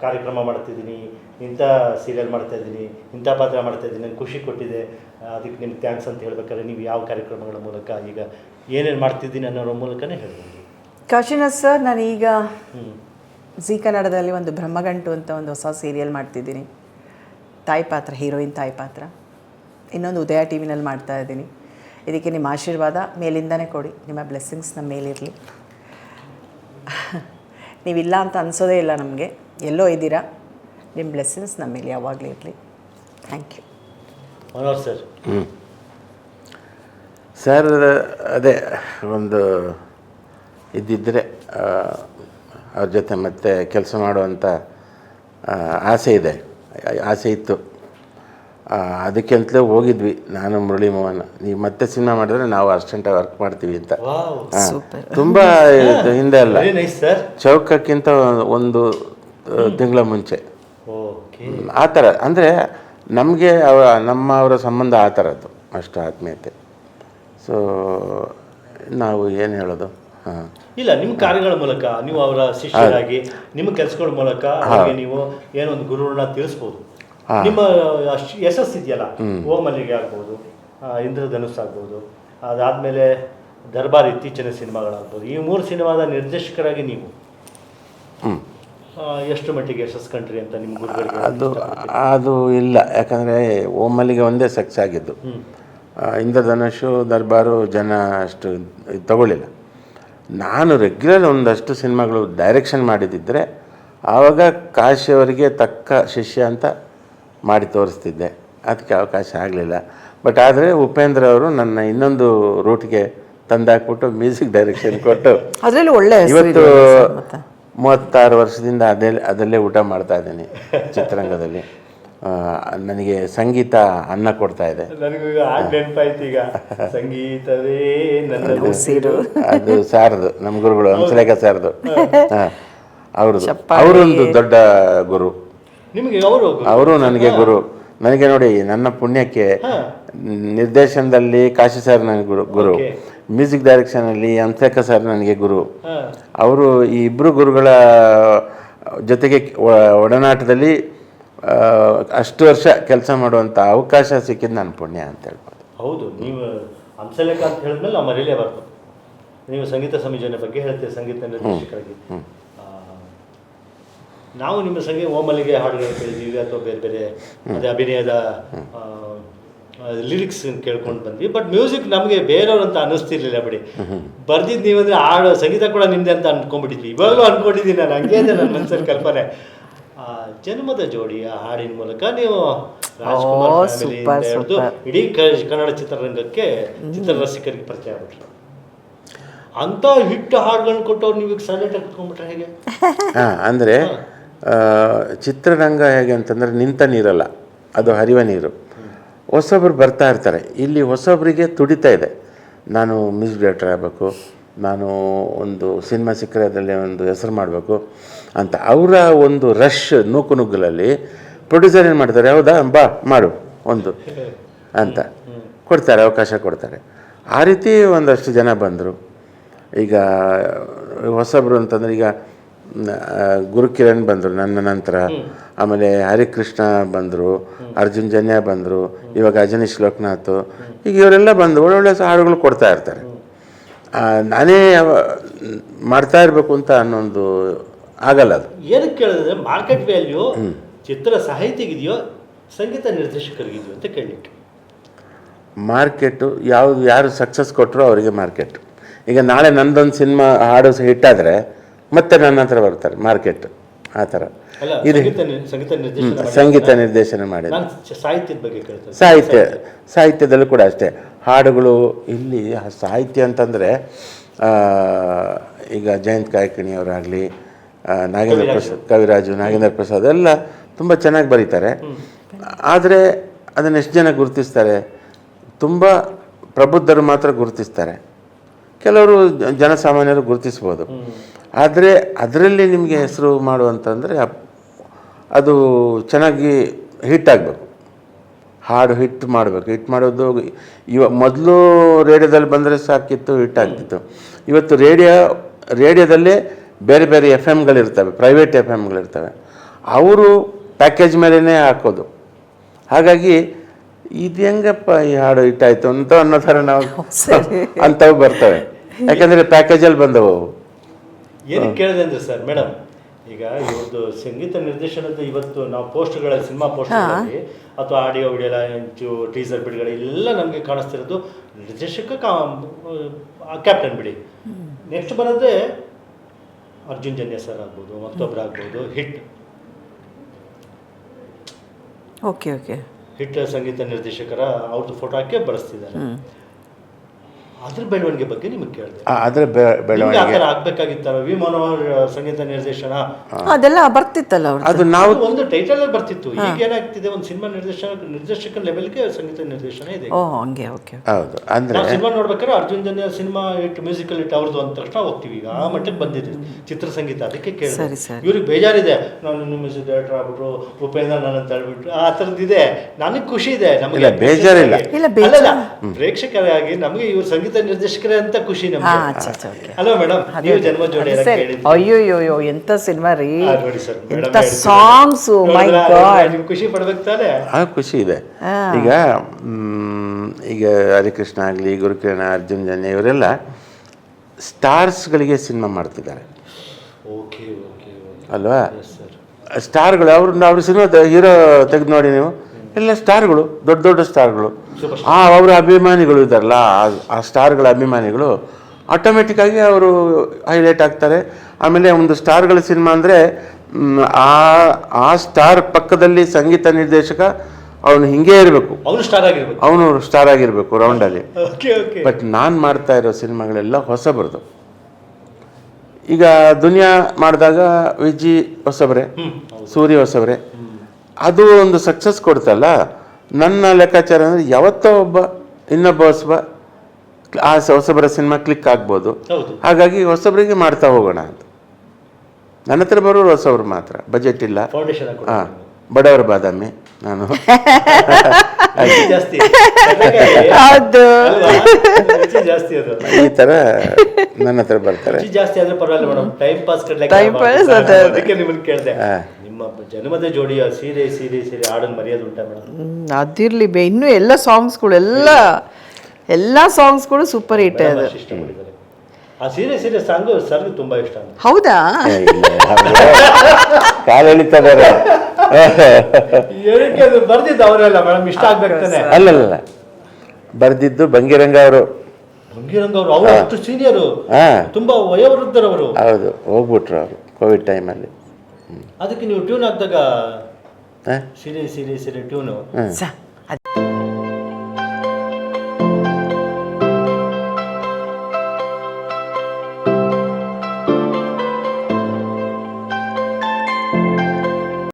ಕಾರ್ಯಕ್ರಮ ಮಾಡ್ತಿದ್ದೀನಿ ಇಂಥ ಸೀರಿಯಲ್ ಮಾಡ್ತಾ ಇದ್ದೀನಿ ಇಂಥ ಪಾತ್ರ ಮಾಡ್ತಾ ಇದ್ದೀನಿ ನಂಗೆ ಖುಷಿ ಕೊಟ್ಟಿದೆ. ಅದಕ್ಕೆ ನಿಮ್ಗೆ ಥ್ಯಾಂಕ್ಸ್ ಅಂತ ಹೇಳ್ಬೇಕಾದ್ರೆ ನೀವು ಯಾವ ಕಾರ್ಯಕ್ರಮಗಳ ಮೂಲಕ ಈಗ ಏನೇನು ಮಾಡ್ತಿದ್ದೀನಿ ಅನ್ನೋರ ಮೂಲಕನೇ ಹೇಳ್ಬೋದು.
ಕಾಶಿನಾಥ್ ಸರ್ ನಾನೀಗ
ಈಗ
ಜಿ ಕನ್ನಡದಲ್ಲಿ ಒಂದು ಬ್ರಹ್ಮಗಂಟು ಅಂತ ಒಂದು ಹೊಸ ಸೀರಿಯಲ್ ಮಾಡ್ತಿದ್ದೀನಿ. ತಾಯಿ ಪಾತ್ರ ಹೀರೋಯಿನ್ ತಾಯಿ ಪಾತ್ರ. ಇನ್ನೊಂದು ಉದಯ ಟಿ ವಿನಲ್ಲಿ ಮಾಡ್ತಾ ಇದ್ದೀನಿ. ಇದಕ್ಕೆ ನಿಮ್ಮ ಆಶೀರ್ವಾದ ಮೇಲಿಂದನೇ ಕೊಡಿ. ನಿಮ್ಮ ಬ್ಲೆಸ್ಸಿಂಗ್ಸ್ ನಮ್ಮ ಮೇಲಿರಲಿ. ನೀವಿಲ್ಲ ಅಂತ ಅನಿಸೋದೇ ಇಲ್ಲ ನಮಗೆ. ಎಲ್ಲೋ ಇದ್ದೀರಾ? ನಿಮ್ಮ ಬ್ಲೆಸ್ಸಿಂಗ್ಸ್ ನಮ್ಮ ಮೇಲೆ ಯಾವಾಗಲೂ ಇರಲಿ. Thank you
Manohar sir.
ಹ್ಞೂ ಸರ್ ಅದೇ ಒಂದು ಇದ್ದಿದ್ದರೆ ಅವ್ರ ಜೊತೆ ಮತ್ತೆ ಕೆಲಸ ಮಾಡುವಂಥ ಆಸೆ ಇದೆ. ಆಸೆ ಇತ್ತು. ಅದಕ್ಕೆ ಅದಕ್ಕೆಂತಲೇ ಹೋಗಿದ್ವಿ. ನಾನು ಮುರಳಿ ಮೋಹನ್. ನೀವು ಮತ್ತೆ ಸಿನಿಮಾ ಮಾಡಿದ್ರೆ ನಾವು ಅರ್ಜೆಂಟಾಗಿ ವರ್ಕ್ ಮಾಡ್ತೀವಿ ಅಂತ. ತುಂಬ ಇದು ಹಿಂದೆ ಅಲ್ಲ. ಚೌಕಕ್ಕಿಂತ ಒಂದು ತಿಂಗಳ ಮುಂಚೆ. ಆ ಥರ. ಅಂದರೆ ನಮಗೆ ಅವ ನಮ್ಮ ಅವರ ಸಂಬಂಧ ಆ ಥರದ್ದು ಅಷ್ಟು ಆತ್ಮೀಯತೆ. ಸೊ ನಾವು ಏನು ಹೇಳೋದು? ಹಾಂ.
ಇಲ್ಲ ನಿಮ್ಮ ಕಾರ್ಯಗಳ ಮೂಲಕ ನೀವು ಅವರ ಶಿಷ್ಯರಾಗಿ ನಿಮ್ಮ ಕೆಲಸಗಳ ಮೂಲಕ ಅವ್ರಿಗೆ ನೀವು ಏನೋ ಒಂದು ಗುರುಗಳನ್ನ ತಿಳಿಸ್ಬೋದು. ನಿಮ್ಮ ಯಶಸ್ಸು ಇದೆಯಲ್ಲ? ಓ ಮಲ್ಲಿಗೆ ಆಗ್ಬೋದು ಇಂದ್ರಧನುಸ್ ಆಗ್ಬೋದು ಅದಾದಮೇಲೆ ದರ್ಬಾರ್ ಇತ್ತೀಚಿನ ಸಿನಿಮಾಗಳಾಗ್ಬೋದು. ಈ ಮೂರು ಸಿನಿಮಾದ ನಿರ್ದೇಶಕರಾಗಿ ನೀವು.
ಹ್ಞೂ
ಎಷ್ಟು ಮಟ್ಟಿಗೆ ಯಶಸ್ ಕಂಟ್ರಿ ಅಂತ ನಿಮ್ಮ ಗುರುಗಳಿಗೆ
ಅದು ಅದು ಇಲ್ಲ ಯಾಕಂದರೆ ಓಮಲ್ಲಿಗೆ ಒಂದೇ ಸಕ್ಸ್ ಆಗಿದ್ದು ಇಂದ್ರಧನುಷು ದರ್ಬಾರು ಜನ ಅಷ್ಟು ಇದ್ ತಗೊಳ್ಳಿಲ್ಲ. ನಾನು ರೆಗ್ಯುಲರ್ ಒಂದಷ್ಟು ಸಿನಿಮಾಗಳು ಡೈರೆಕ್ಷನ್ ಮಾಡಿದ್ದಿದ್ದರೆ ಆವಾಗ ಕಾಶಿಯವರಿಗೆ ತಕ್ಕ ಶಿಷ್ಯ ಅಂತ ಮಾಡಿ ತೋರಿಸ್ತಿದ್ದೆ. ಅದಕ್ಕೆ ಅವಕಾಶ ಆಗಲಿಲ್ಲ. ಬಟ್ ಆದರೆ ಉಪೇಂದ್ರ ಅವರು ನನ್ನ ಇನ್ನೊಂದು ರೂಟ್ಗೆ ತಂದಾಕ್ಬಿಟ್ಟು ಮ್ಯೂಸಿಕ್ ಡೈರೆಕ್ಷನ್ ಕೊಟ್ಟು
ಅದರಲ್ಲಿ ಒಳ್ಳೆ ಹೆಸರು
ಇವತ್ತು ಮೂವತ್ತಾರು ವರ್ಷದಿಂದ ಅದೇ ಅದಲ್ಲೇ ಊಟ ಮಾಡ್ತಾ ಇದ್ದೀನಿ ಚಿತ್ರರಂಗದಲ್ಲಿ. ನನಗೆ ಸಂಗೀತ ಅನ್ನ ಕೊಡ್ತಾ ಇದೆ.
ನೆನಪಾಯ್ತು ಈಗ. ಸಂಗೀತವೇ
ಅದು ಸಾರದು. ನಮ್ಮ ಗುರುಗಳು ಹಂಸಲೇಖ ಸಾರದು. ಹಾಂ. ಅವ್ರದ್ದು. ಅವರೊಂದು ದೊಡ್ಡ ಗುರು.
ನಿಮಗೆ ಅವರು
ಅವರು ನನಗೆ ಗುರು. ನನಗೆ ನೋಡಿ ನನ್ನ ಪುಣ್ಯಕ್ಕೆ ನಿರ್ದೇಶನದಲ್ಲಿ ಕಾಶಿ ಸರ್ ನನಗೆ ಗುರು ಗುರು. ಮ್ಯೂಸಿಕ್ ಡೈರೆಕ್ಷನಲ್ಲಿ ಅಂತೇಕ ಸರ್ ನನಗೆ ಗುರು. ಅವರು ಈ ಇಬ್ಬರು ಗುರುಗಳ ಜೊತೆಗೆ ಒಡನಾಟದಲ್ಲಿ ಅಷ್ಟು ವರ್ಷ ಕೆಲಸ ಮಾಡುವಂಥ ಅವಕಾಶ ಸಿಕ್ಕಿದ್ದು ನನ್ನ ಪುಣ್ಯ ಅಂತ ಹೇಳ್ಬೋದು.
ಹೌದು ನೀವು ಹಂಸಲೇಖ ಅಂತ ಹೇಳಿದ್ಮೇಲೆ ನಾವು ಬರ್ತದೆ. ನೀವು ಸಂಗೀತ ಸಂಯೋಜನೆ ಬಗ್ಗೆ ಹೇಳ್ತೀವಿ ಸಂಗೀತ ನಿರ್ದೇಶಕರಾಗಿ. ನಾವು ನಿಮ್ಮ ಸಂಗೀತ ಓಮಲಿಗೆ ಹಾಡುಗಳು ಕೇಳಿದ್ದೀವಿ ಅಥವಾ ಬೇರೆ ಬೇರೆ ಅದೇ ಅಭಿನಯದ ಲಿರಿಕ್ಸ್ ಕೇಳ್ಕೊಂಡು ಬಂದ್ವಿ. ಬಟ್ ಮ್ಯೂಸಿಕ್ ನಮಗೆ ಬೇರೆಯವ್ರು ಅಂತ ಅನ್ನಿಸ್ತಿರ್ಲಿಲ್ಲ ಬಿಡಿ. ಬರ್ದಿದ್ದು ನೀವಂದ್ರೆ ಹಾಡು ಸಂಗೀತ ಕೂಡ ನಿಮ್ದೆ ಅಂತ ಅಂದ್ಕೊಂಡ್ಬಿಟ್ಟಿದ್ವಿ ಇವಾಗಲೂ ಅಂದ್ಕೊಂಡಿದ್ದೀನಿ ನಾನು. ಹಂಗೆ ಇದೆ ನನ್ನ ಮನಸ್ಸಲ್ಲಿ ಕಲ್ಪನೆ. ಆ, ಜನ್ಮದ ಜೋಡಿ ಆ ಹಾಡಿನ ಮೂಲಕ ನೀವು ರಾಜ್ಕುಮಾರ್. ಇಡೀ ಕನ್ನಡ ಚಿತ್ರರಂಗಕ್ಕೆ ಚಿತ್ರರಸಿಕರಿಗೆ ಪರಿಚಯ ಆಗ್ಬಿಟ್ರು. ಅಂತ ಹಿಟ್ ಹಾಡುಗಳನ್ನ ಕೊಟ್ಟವ್ರು ನೀವು ಈಗ ಸೈಲೆಂಟ್ ಹೇಗೆ?
ಹಾಂ ಅಂದರೆ ಚಿತ್ರರಂಗ ಹೇಗೆ ಅಂತಂದರೆ ನಿಂತ ನೀರಲ್ಲ. ಅದು ಹರಿವ ನೀರು. ಹೊಸೊಬ್ರು ಬರ್ತಾ ಇರ್ತಾರೆ. ಇಲ್ಲಿ ಹೊಸೊಬ್ಬರಿಗೆ ತುಡಿತಾ ಇದೆ. ನಾನು ಮ್ಯೂಸಿಕ್ ಡೈರೆಕ್ಟರ್ ಆಗಬೇಕು, ನಾನು ಒಂದು ಸಿನಿಮಾ ಸಿಕ್ಕರೆ ಅದರಲ್ಲಿ ಒಂದು ಹೆಸರು ಮಾಡಬೇಕು ಅಂತ. ಅವರ ಒಂದು ರಶ್ ನೂಕು ನುಗ್ಗಲಲ್ಲಿ ಪ್ರೊಡ್ಯೂಸರ್ ಏನು ಮಾಡ್ತಾರೆ, ಹೌದಾ, ಬಾ, ಮಾಡು, ಒಂದು ಅಂತ ಕೊಡ್ತಾರೆ, ಅವಕಾಶ ಕೊಡ್ತಾರೆ. ಆ ರೀತಿ ಒಂದಷ್ಟು ಜನ ಬಂದರು. ಈಗ ಹೊಸಬ್ರು ಅಂತಂದ್ರೆ ಈಗ ಗುರುಕಿರಣ್ ಬಂದರು ನನ್ನ ನಂತರ. ಆಮೇಲೆ ಹರಿಕೃಷ್ಣ ಬಂದರು ಅರ್ಜುನ್ ಜನ್ಯ ಬಂದರು ಇವಾಗ ಅಜನೀಶ್ ಲೋಕನಾಥ್ ಈಗ ಇವರೆಲ್ಲ ಬಂದು ಒಳ್ಳೊಳ್ಳೆ ಹಾಡುಗಳು ಕೊಡ್ತಾ ಇರ್ತಾರೆ. ನಾನೇ ಮಾಡ್ತಾ ಇರಬೇಕು ಅಂತ ಅನ್ನೊಂದು ಆಗಲ್ಲ ಅದು.
ಏನಕ್ಕೆ ಕೇಳಿದ್ರೆ ಮಾರ್ಕೆಟ್ ವ್ಯಾಲ್ಯೂ ಚಿತ್ರ ಸಾಹಿತಿಗಿದೆಯೋ ಸಂಗೀತ ನಿರ್ದೇಶಕರಿಗಿದೆಯೋ ಅಂತ ಕೇಳಲಿಕ್ಕೆ
ಮಾರ್ಕೆಟು ಯಾವುದು ಯಾರು ಸಕ್ಸಸ್ ಕೊಟ್ಟರು ಅವರಿಗೆ ಮಾರ್ಕೆಟ್. ಈಗ ನಾಳೆ ನಂದೊಂದು ಸಿನಿಮಾ ಹಾಡು ಹಿಟ್ಟಾದರೆ ಮತ್ತೆ ನನ್ನ ಹತ್ರ ಬರ್ತಾರೆ ಮಾರ್ಕೆಟ್. ಆ ಥರ. ಇದು
ಸಂಗೀತ ನಿರ್ದೇಶನ
ಮಾಡಿದೆ ಸಾಹಿತ್ಯ ಸಾಹಿತ್ಯದಲ್ಲೂ ಕೂಡ ಅಷ್ಟೇ. ಹಾಡುಗಳು ಇಲ್ಲಿ ಸಾಹಿತ್ಯ ಅಂತಂದರೆ ಈಗ ಜಯಂತ್ ಕಾಯ್ಕಿಣಿಯವರಾಗಲಿ ನಾಗೇಂದ್ರ ಪ್ರಸಾದ್ ಕವಿರಾಜು ನಾಗೇಂದ್ರ ಪ್ರಸಾದ್ ಎಲ್ಲ ತುಂಬ ಚೆನ್ನಾಗಿ ಬರೀತಾರೆ. ಆದರೆ ಅದನ್ನು ಎಷ್ಟು ಜನ ಗುರುತಿಸ್ತಾರೆ? ತುಂಬ ಪ್ರಬುದ್ಧರು ಮಾತ್ರ ಗುರುತಿಸ್ತಾರೆ. ಕೆಲವರು ಜನಸಾಮಾನ್ಯರು ಗುರುತಿಸ್ಬೋದು. ಆದರೆ ಅದರಲ್ಲಿ ನಿಮಗೆ ಹೆಸರು ಮಾಡುವಂತಂದರೆ ಅದು ಚೆನ್ನಾಗಿ ಹಿಟ್ ಆಗಬೇಕು. ಹಾಡು ಹಿಟ್ ಮಾಡಬೇಕು. ಹಿಟ್ ಮಾಡೋದು ಇವ ಮೊದಲು ರೇಡಿಯೋದಲ್ಲಿ ಬಂದರೆ ಸಾಕಿತ್ತು ಹಿಟ್ ಆಗ್ತಿತ್ತು. ಇವತ್ತು ರೇಡಿಯೋ ರೇಡಿಯೋದಲ್ಲೇ ಬೇರೆ ಬೇರೆ ಎಫ್ ಎಮ್ಗಳಿರ್ತವೆ ಪ್ರೈವೇಟ್ ಎಫ್ ಎಮ್ಗಳಿರ್ತವೆ ಅವರು ಪ್ಯಾಕೇಜ್ ಮೇಲೇ ಹಾಕೋದು. ಹಾಗಾಗಿ ಇದು ಹೆಂಗಪ್ಪ ಈ ಹಾಡು ಹಿಟ್ಟಾಯಿತು ಅಂತ ಅನ್ನೋ ಥರ ನಾವು ಅಂಥವು ಬರ್ತವೆ. ಯಾಕಂದರೆ ಪ್ಯಾಕೇಜಲ್ಲಿ ಬಂದವು. ಅವು.
ಏನಕ್ಕೆ ಕೇಳಿದೆ ಅಂದ್ರೆ ಸರ್ ಮೇಡಮ್ ಈಗ ಇವತ್ತು ಸಂಗೀತ ನಿರ್ದೇಶನದ ಇವತ್ತು ನಾವು ಪೋಸ್ಟ್ಗಳ ಸಿನಿಮಾ ಪೋಸ್ಟ್ಗಳಲ್ಲಿ ಅಥವಾ ಆಡಿಯೋ ವಿಡಿಯೋ ಲಾಂಚು ಟೀಸರ್ ಬಿಡುಗಡೆ ಎಲ್ಲ ನಮಗೆ ಕಾಣಿಸ್ತಿರೋದು ನಿರ್ದೇಶಕ ಕ್ಯಾಪ್ಟನ್ ಬಿಡಿ. ನೆಕ್ಸ್ಟ್ ಬರೋದೇ ಅರ್ಜುನ್ ಜನ್ಯ ಸರ್ ಆಗ್ಬೋದು ಮತ್ತೊಬ್ಬರು ಆಗ್ಬೋದು ಹಿಟ್.
Okay okay.
ಹಿಟ್ ಸಂಗೀತ ನಿರ್ದೇಶಕರ ಅವ್ರದ್ದು ಫೋಟೋ ಹಾಕಿ ಬಳಸ್ತಿದ್ದಾರೆ ಅದ್ರ ಬೆಳವಣಿಗೆ ಬಗ್ಗೆ ನಿಮಗೆ ಕೇಳಿದೆ.
ಅದರ ಬೆಳವಣಿಗೆ.
ಆಗ್ಬೇಕಾಗಿತ್ತಲ್ಲ ವಿ ಮನೋಹರ್ ಸಂಗೀತ ನಿರ್ದೇಶನ?
ಅದೆಲ್ಲ ಬರ್ತಿತ್ತಲ್ಲ ಅವ್ರು
ಅದು ನಾವು
ಒಂದು ಟೈಟಲ್ ಅಲ್ಲಿ ಬರ್ತಿತ್ತು. ಈಗ ಏನಾಗ್ತಿದೆ? ಒಂದು ಸಿನಿಮಾ ನಿರ್ದೇಶನ ನಿರ್ದೇಶಕನ ಲೆವೆಲ್ಗೆ ಸಂಗೀತ ನಿರ್ದೇಶನ ಇದೆ
ಓ ಹಂಗೆ ಓಕೆ
ಹೌದು. ಅಂದ್ರೆ
ಸಿನಿಮಾ ನೋಡ್ಬೇಕಾದ್ರೆ Arjun Janya cinema hit musical hit ಅವ್ರದ್ದು ಅಂದ ತಕ್ಷಣ ಹೋಗ್ತೀವಿ ಈಗ. ಆ ಮಟ್ಟಕ್ಕೆ ಬಂದಿದೆ. ಚಿತ್ರ ಸಂಗೀತ ಅದಕ್ಕೆ ಕೇಳಿ
ಸರಿ, ಸರಿ.
ಇವ್ರಿಗೆ ಬೇಜಾರಿದೆ. ನಾನು ನಿಮ್ಮ ಮ್ಯೂಸಿಕ್ ಡೈರೆಕ್ಟರ್ ಆಗ್ಬಿಟ್ರು ಉಪೇಂದ್ರ ನಾನು ಅಂತ ಹೇಳ್ಬಿಟ್ರು ಆ ಇದೆ. ನನಗೆ ಖುಷಿ ಇದೆ. ನಮಗೆ
ಇಲ್ಲ, ಬೇಜಾರಿಲ್ಲ.
ಇಲ್ಲ,
ಪ್ರೇಕ್ಷಕರಾಗಿ ನಮಗೆ ಇವ್ರ ಸಂಗೀತ ನಿರ್ದೇಶಕರೇ ಅಂತ ಖುಷಿ
ಹಾ
ನಮಗೆ
ಅಚ್ಚಾ ಅಚ್ಚಾ ಓಕೆ
ಅಲ್ವಾ ಮೇಡಮ್ ನೀವು ಜನ್ಮ ಜೋಡಿ
ಅಯ್ಯೋಯ್ಯೋ ಎಂತ ಸಿನಿಮಾ ರೀ.
ನೋಡಿ ಸರ್,
ಎಂತ. ಸಾಂಗ್ಸು ಮೈ ಗಾಡ್
ಖುಷಿ ಪಡ್ಬೇಕು ತಾನೆ?
ಆ ಖುಷಿ ಇದೆ. ಈಗ ಮ್, ಈಗ ಹರಿಕೃಷ್ಣ ಆಗಲಿ ಗುರುಕಿರಣ ಅರ್ಜುನ್ ಜನ್ಯ ಇವರೆಲ್ಲ ಸ್ಟಾರ್ಸ್ಗಳಿಗೆ ಸಿನಿಮಾ ಮಾಡ್ತಿದ್ದಾರೆ.
ಓಕೆ ಓಕೆ
ಅಲ್ವಾ?
ಎಸ್ ಸರ್
ಸ್ಟಾರ್ಗಳು ಅವ್ರನ್ನ ಅವ್ರ ಸಿನಿಮಾ ಹೀರೋ ತೆಗೆದು ನೋಡಿ ನೀವು. ಎಲ್ಲ ಸ್ಟಾರ್ಗಳು ದೊಡ್ಡ ದೊಡ್ಡ ಸ್ಟಾರ್ಗಳು. ಆ ಅವರ ಅಭಿಮಾನಿಗಳು ಇದ್ದಾರಲ್ಲ ಆ- ಸ್ಟಾರ್ಗಳ ಅಭಿಮಾನಿಗಳು ಆಟೋಮೆಟಿಕ್ಕಾಗಿ ಅವರು ಹೈಲೈಟ್ ಆಗ್ತಾರೆ. ಆಮೇಲೆ ಒಂದು ಸ್ಟಾರ್ಗಳ ಸಿನಿಮಾ ಅಂದರೆ ಆ ಆ ಸ್ಟಾರ್ ಪಕ್ಕದಲ್ಲಿ ಸಂಗೀತ ನಿರ್ದೇಶಕ ಅವನು ಹಿಂಗೆ ಇರಬೇಕು.
ಅವನು ಸ್ಟಾರ್ ಆಗಿರ್ಬೇಕು.
ಅವನು ಸ್ಟಾರ್ ಆಗಿರಬೇಕು ರೌಂಡಲ್ಲಿ ಬಟ್ ನಾನು ಮಾಡ್ತಾ ಇರೋ ಸಿನಿಮಾಗಳೆಲ್ಲ ಹೊಸಬರದು. ಈಗ ದುನಿಯಾ ಮಾಡಿದಾಗ ವಿಜಿ ಹೊಸಬ್ರೆ ಸೂರ್ಯ ಹೊಸಬ್ರೆ ಅದು ಒಂದು ಸಕ್ಸಸ್ ಕೊಡ್ತಲ್ಲ. ನನ್ನ ಲೆಕ್ಕಾಚಾರ ಅಂದರೆ ಯಾವತ್ತೋ ಒಬ್ಬ ಇನ್ನೊಬ್ಬ ಹೊಸಬ ಆ ಸ- ಹೊಸಬರ ಸಿನಿಮಾ ಕ್ಲಿಕ್ ಆಗ್ಬೋದು.
ಹೌದು.
ಹಾಗಾಗಿ ಹೊಸಬರಿಗೆ ಮಾಡ್ತಾ ಹೋಗೋಣ ಅಂತ. ನನ್ನ ಹತ್ರ ಬರೋರು ಹೊಸಬ್ರು ಮಾತ್ರ. ಬಜೆಟ್ ಇಲ್ಲ. ಹಾಂ ಬಡವರ ಬಾದಾಮಿ ನಾನು.
ಹೌದು.
ಈ ತರ ನನ್ನ ಹತ್ರ ಬರ್ತಾರೆ.
ಜಾಸ್ತಿ ಆದ್ರೆ ಪರವಾಗಿಲ್ಲ ಮೇಡಮ್ ಟೈಮ್ ಪಾಸ್. ಅದಕ್ಕೆ ನಿಮ್ಮನ್ನ ಕೇಳಿದೆ.
ಹಾ.
ನಿಮ್ಮ ಜನ್ಮದ ಜೋಡಿಯ ಸೀರೆ ಸೀರೆ ಸೀರೆ ಹಾಡನ್ನು ಮರ್ಯಾದೆ ಉಂಟಾ ಮೇಡಮ್
ಅದಿರಲಿ ಬೇ ಇನ್ನೂ ಎಲ್ಲ ಸಾಂಗ್ಸ್ಗಳು ಎಲ್ಲ ಎಲ್ಲ ಸಾಂಗ್ಸ್ಗಳು ಸೂಪರ್ ಹಿಟ್ ಅದು
ಇಷ್ಟಪಟ್ಟಿದ್ದಾರೆ ಆ ಸೀರೆ ಸೀರೆ ಸಾಂಗು ಸರ್ಗೆ ತುಂಬಾ ಇಷ್ಟ ಅಂತ.
ಹೌದಾ?
ಏ, ಇಲ್ಲ, ಅವ್ರು ಕಾಲ್ ಎಳಿತಾ ಇದಾರೆ
ಏನಕ್ಕೆ ಅದು ಬರ್ದಿದ್ದು ಅವರೆಲ್ಲ ಮೇಡಮ್ ಇಷ್ಟ ಆಗ್ಬೇಕಾನೆ
ಅಲ್ಲಲ್ಲ ಬರ್ದಿದ್ದು ಬಂಗಿರಂಗ ಅವರು.
ರಂಗಿರಂಗ್ ಅವರು ಅವರು ಅಷ್ಟು ಸೀನಿಯರು
ಹಾ.
ತುಂಬಾ ವಯೋವೃದ್ಧರವರು.
ಹೌದು ಹೋಗ್ಬಿಟ್ರು ಅವರು ಕೋವಿಡ್ ಟೈಮಲ್ಲಿ
ಅದಕ್ಕೆ ನೀವು ಟ್ಯೂನ್ ಹಾಕಿದಾಗ ಸಿರಿ ಸಿರಿ ಸಿರಿ ಟ್ಯೂನು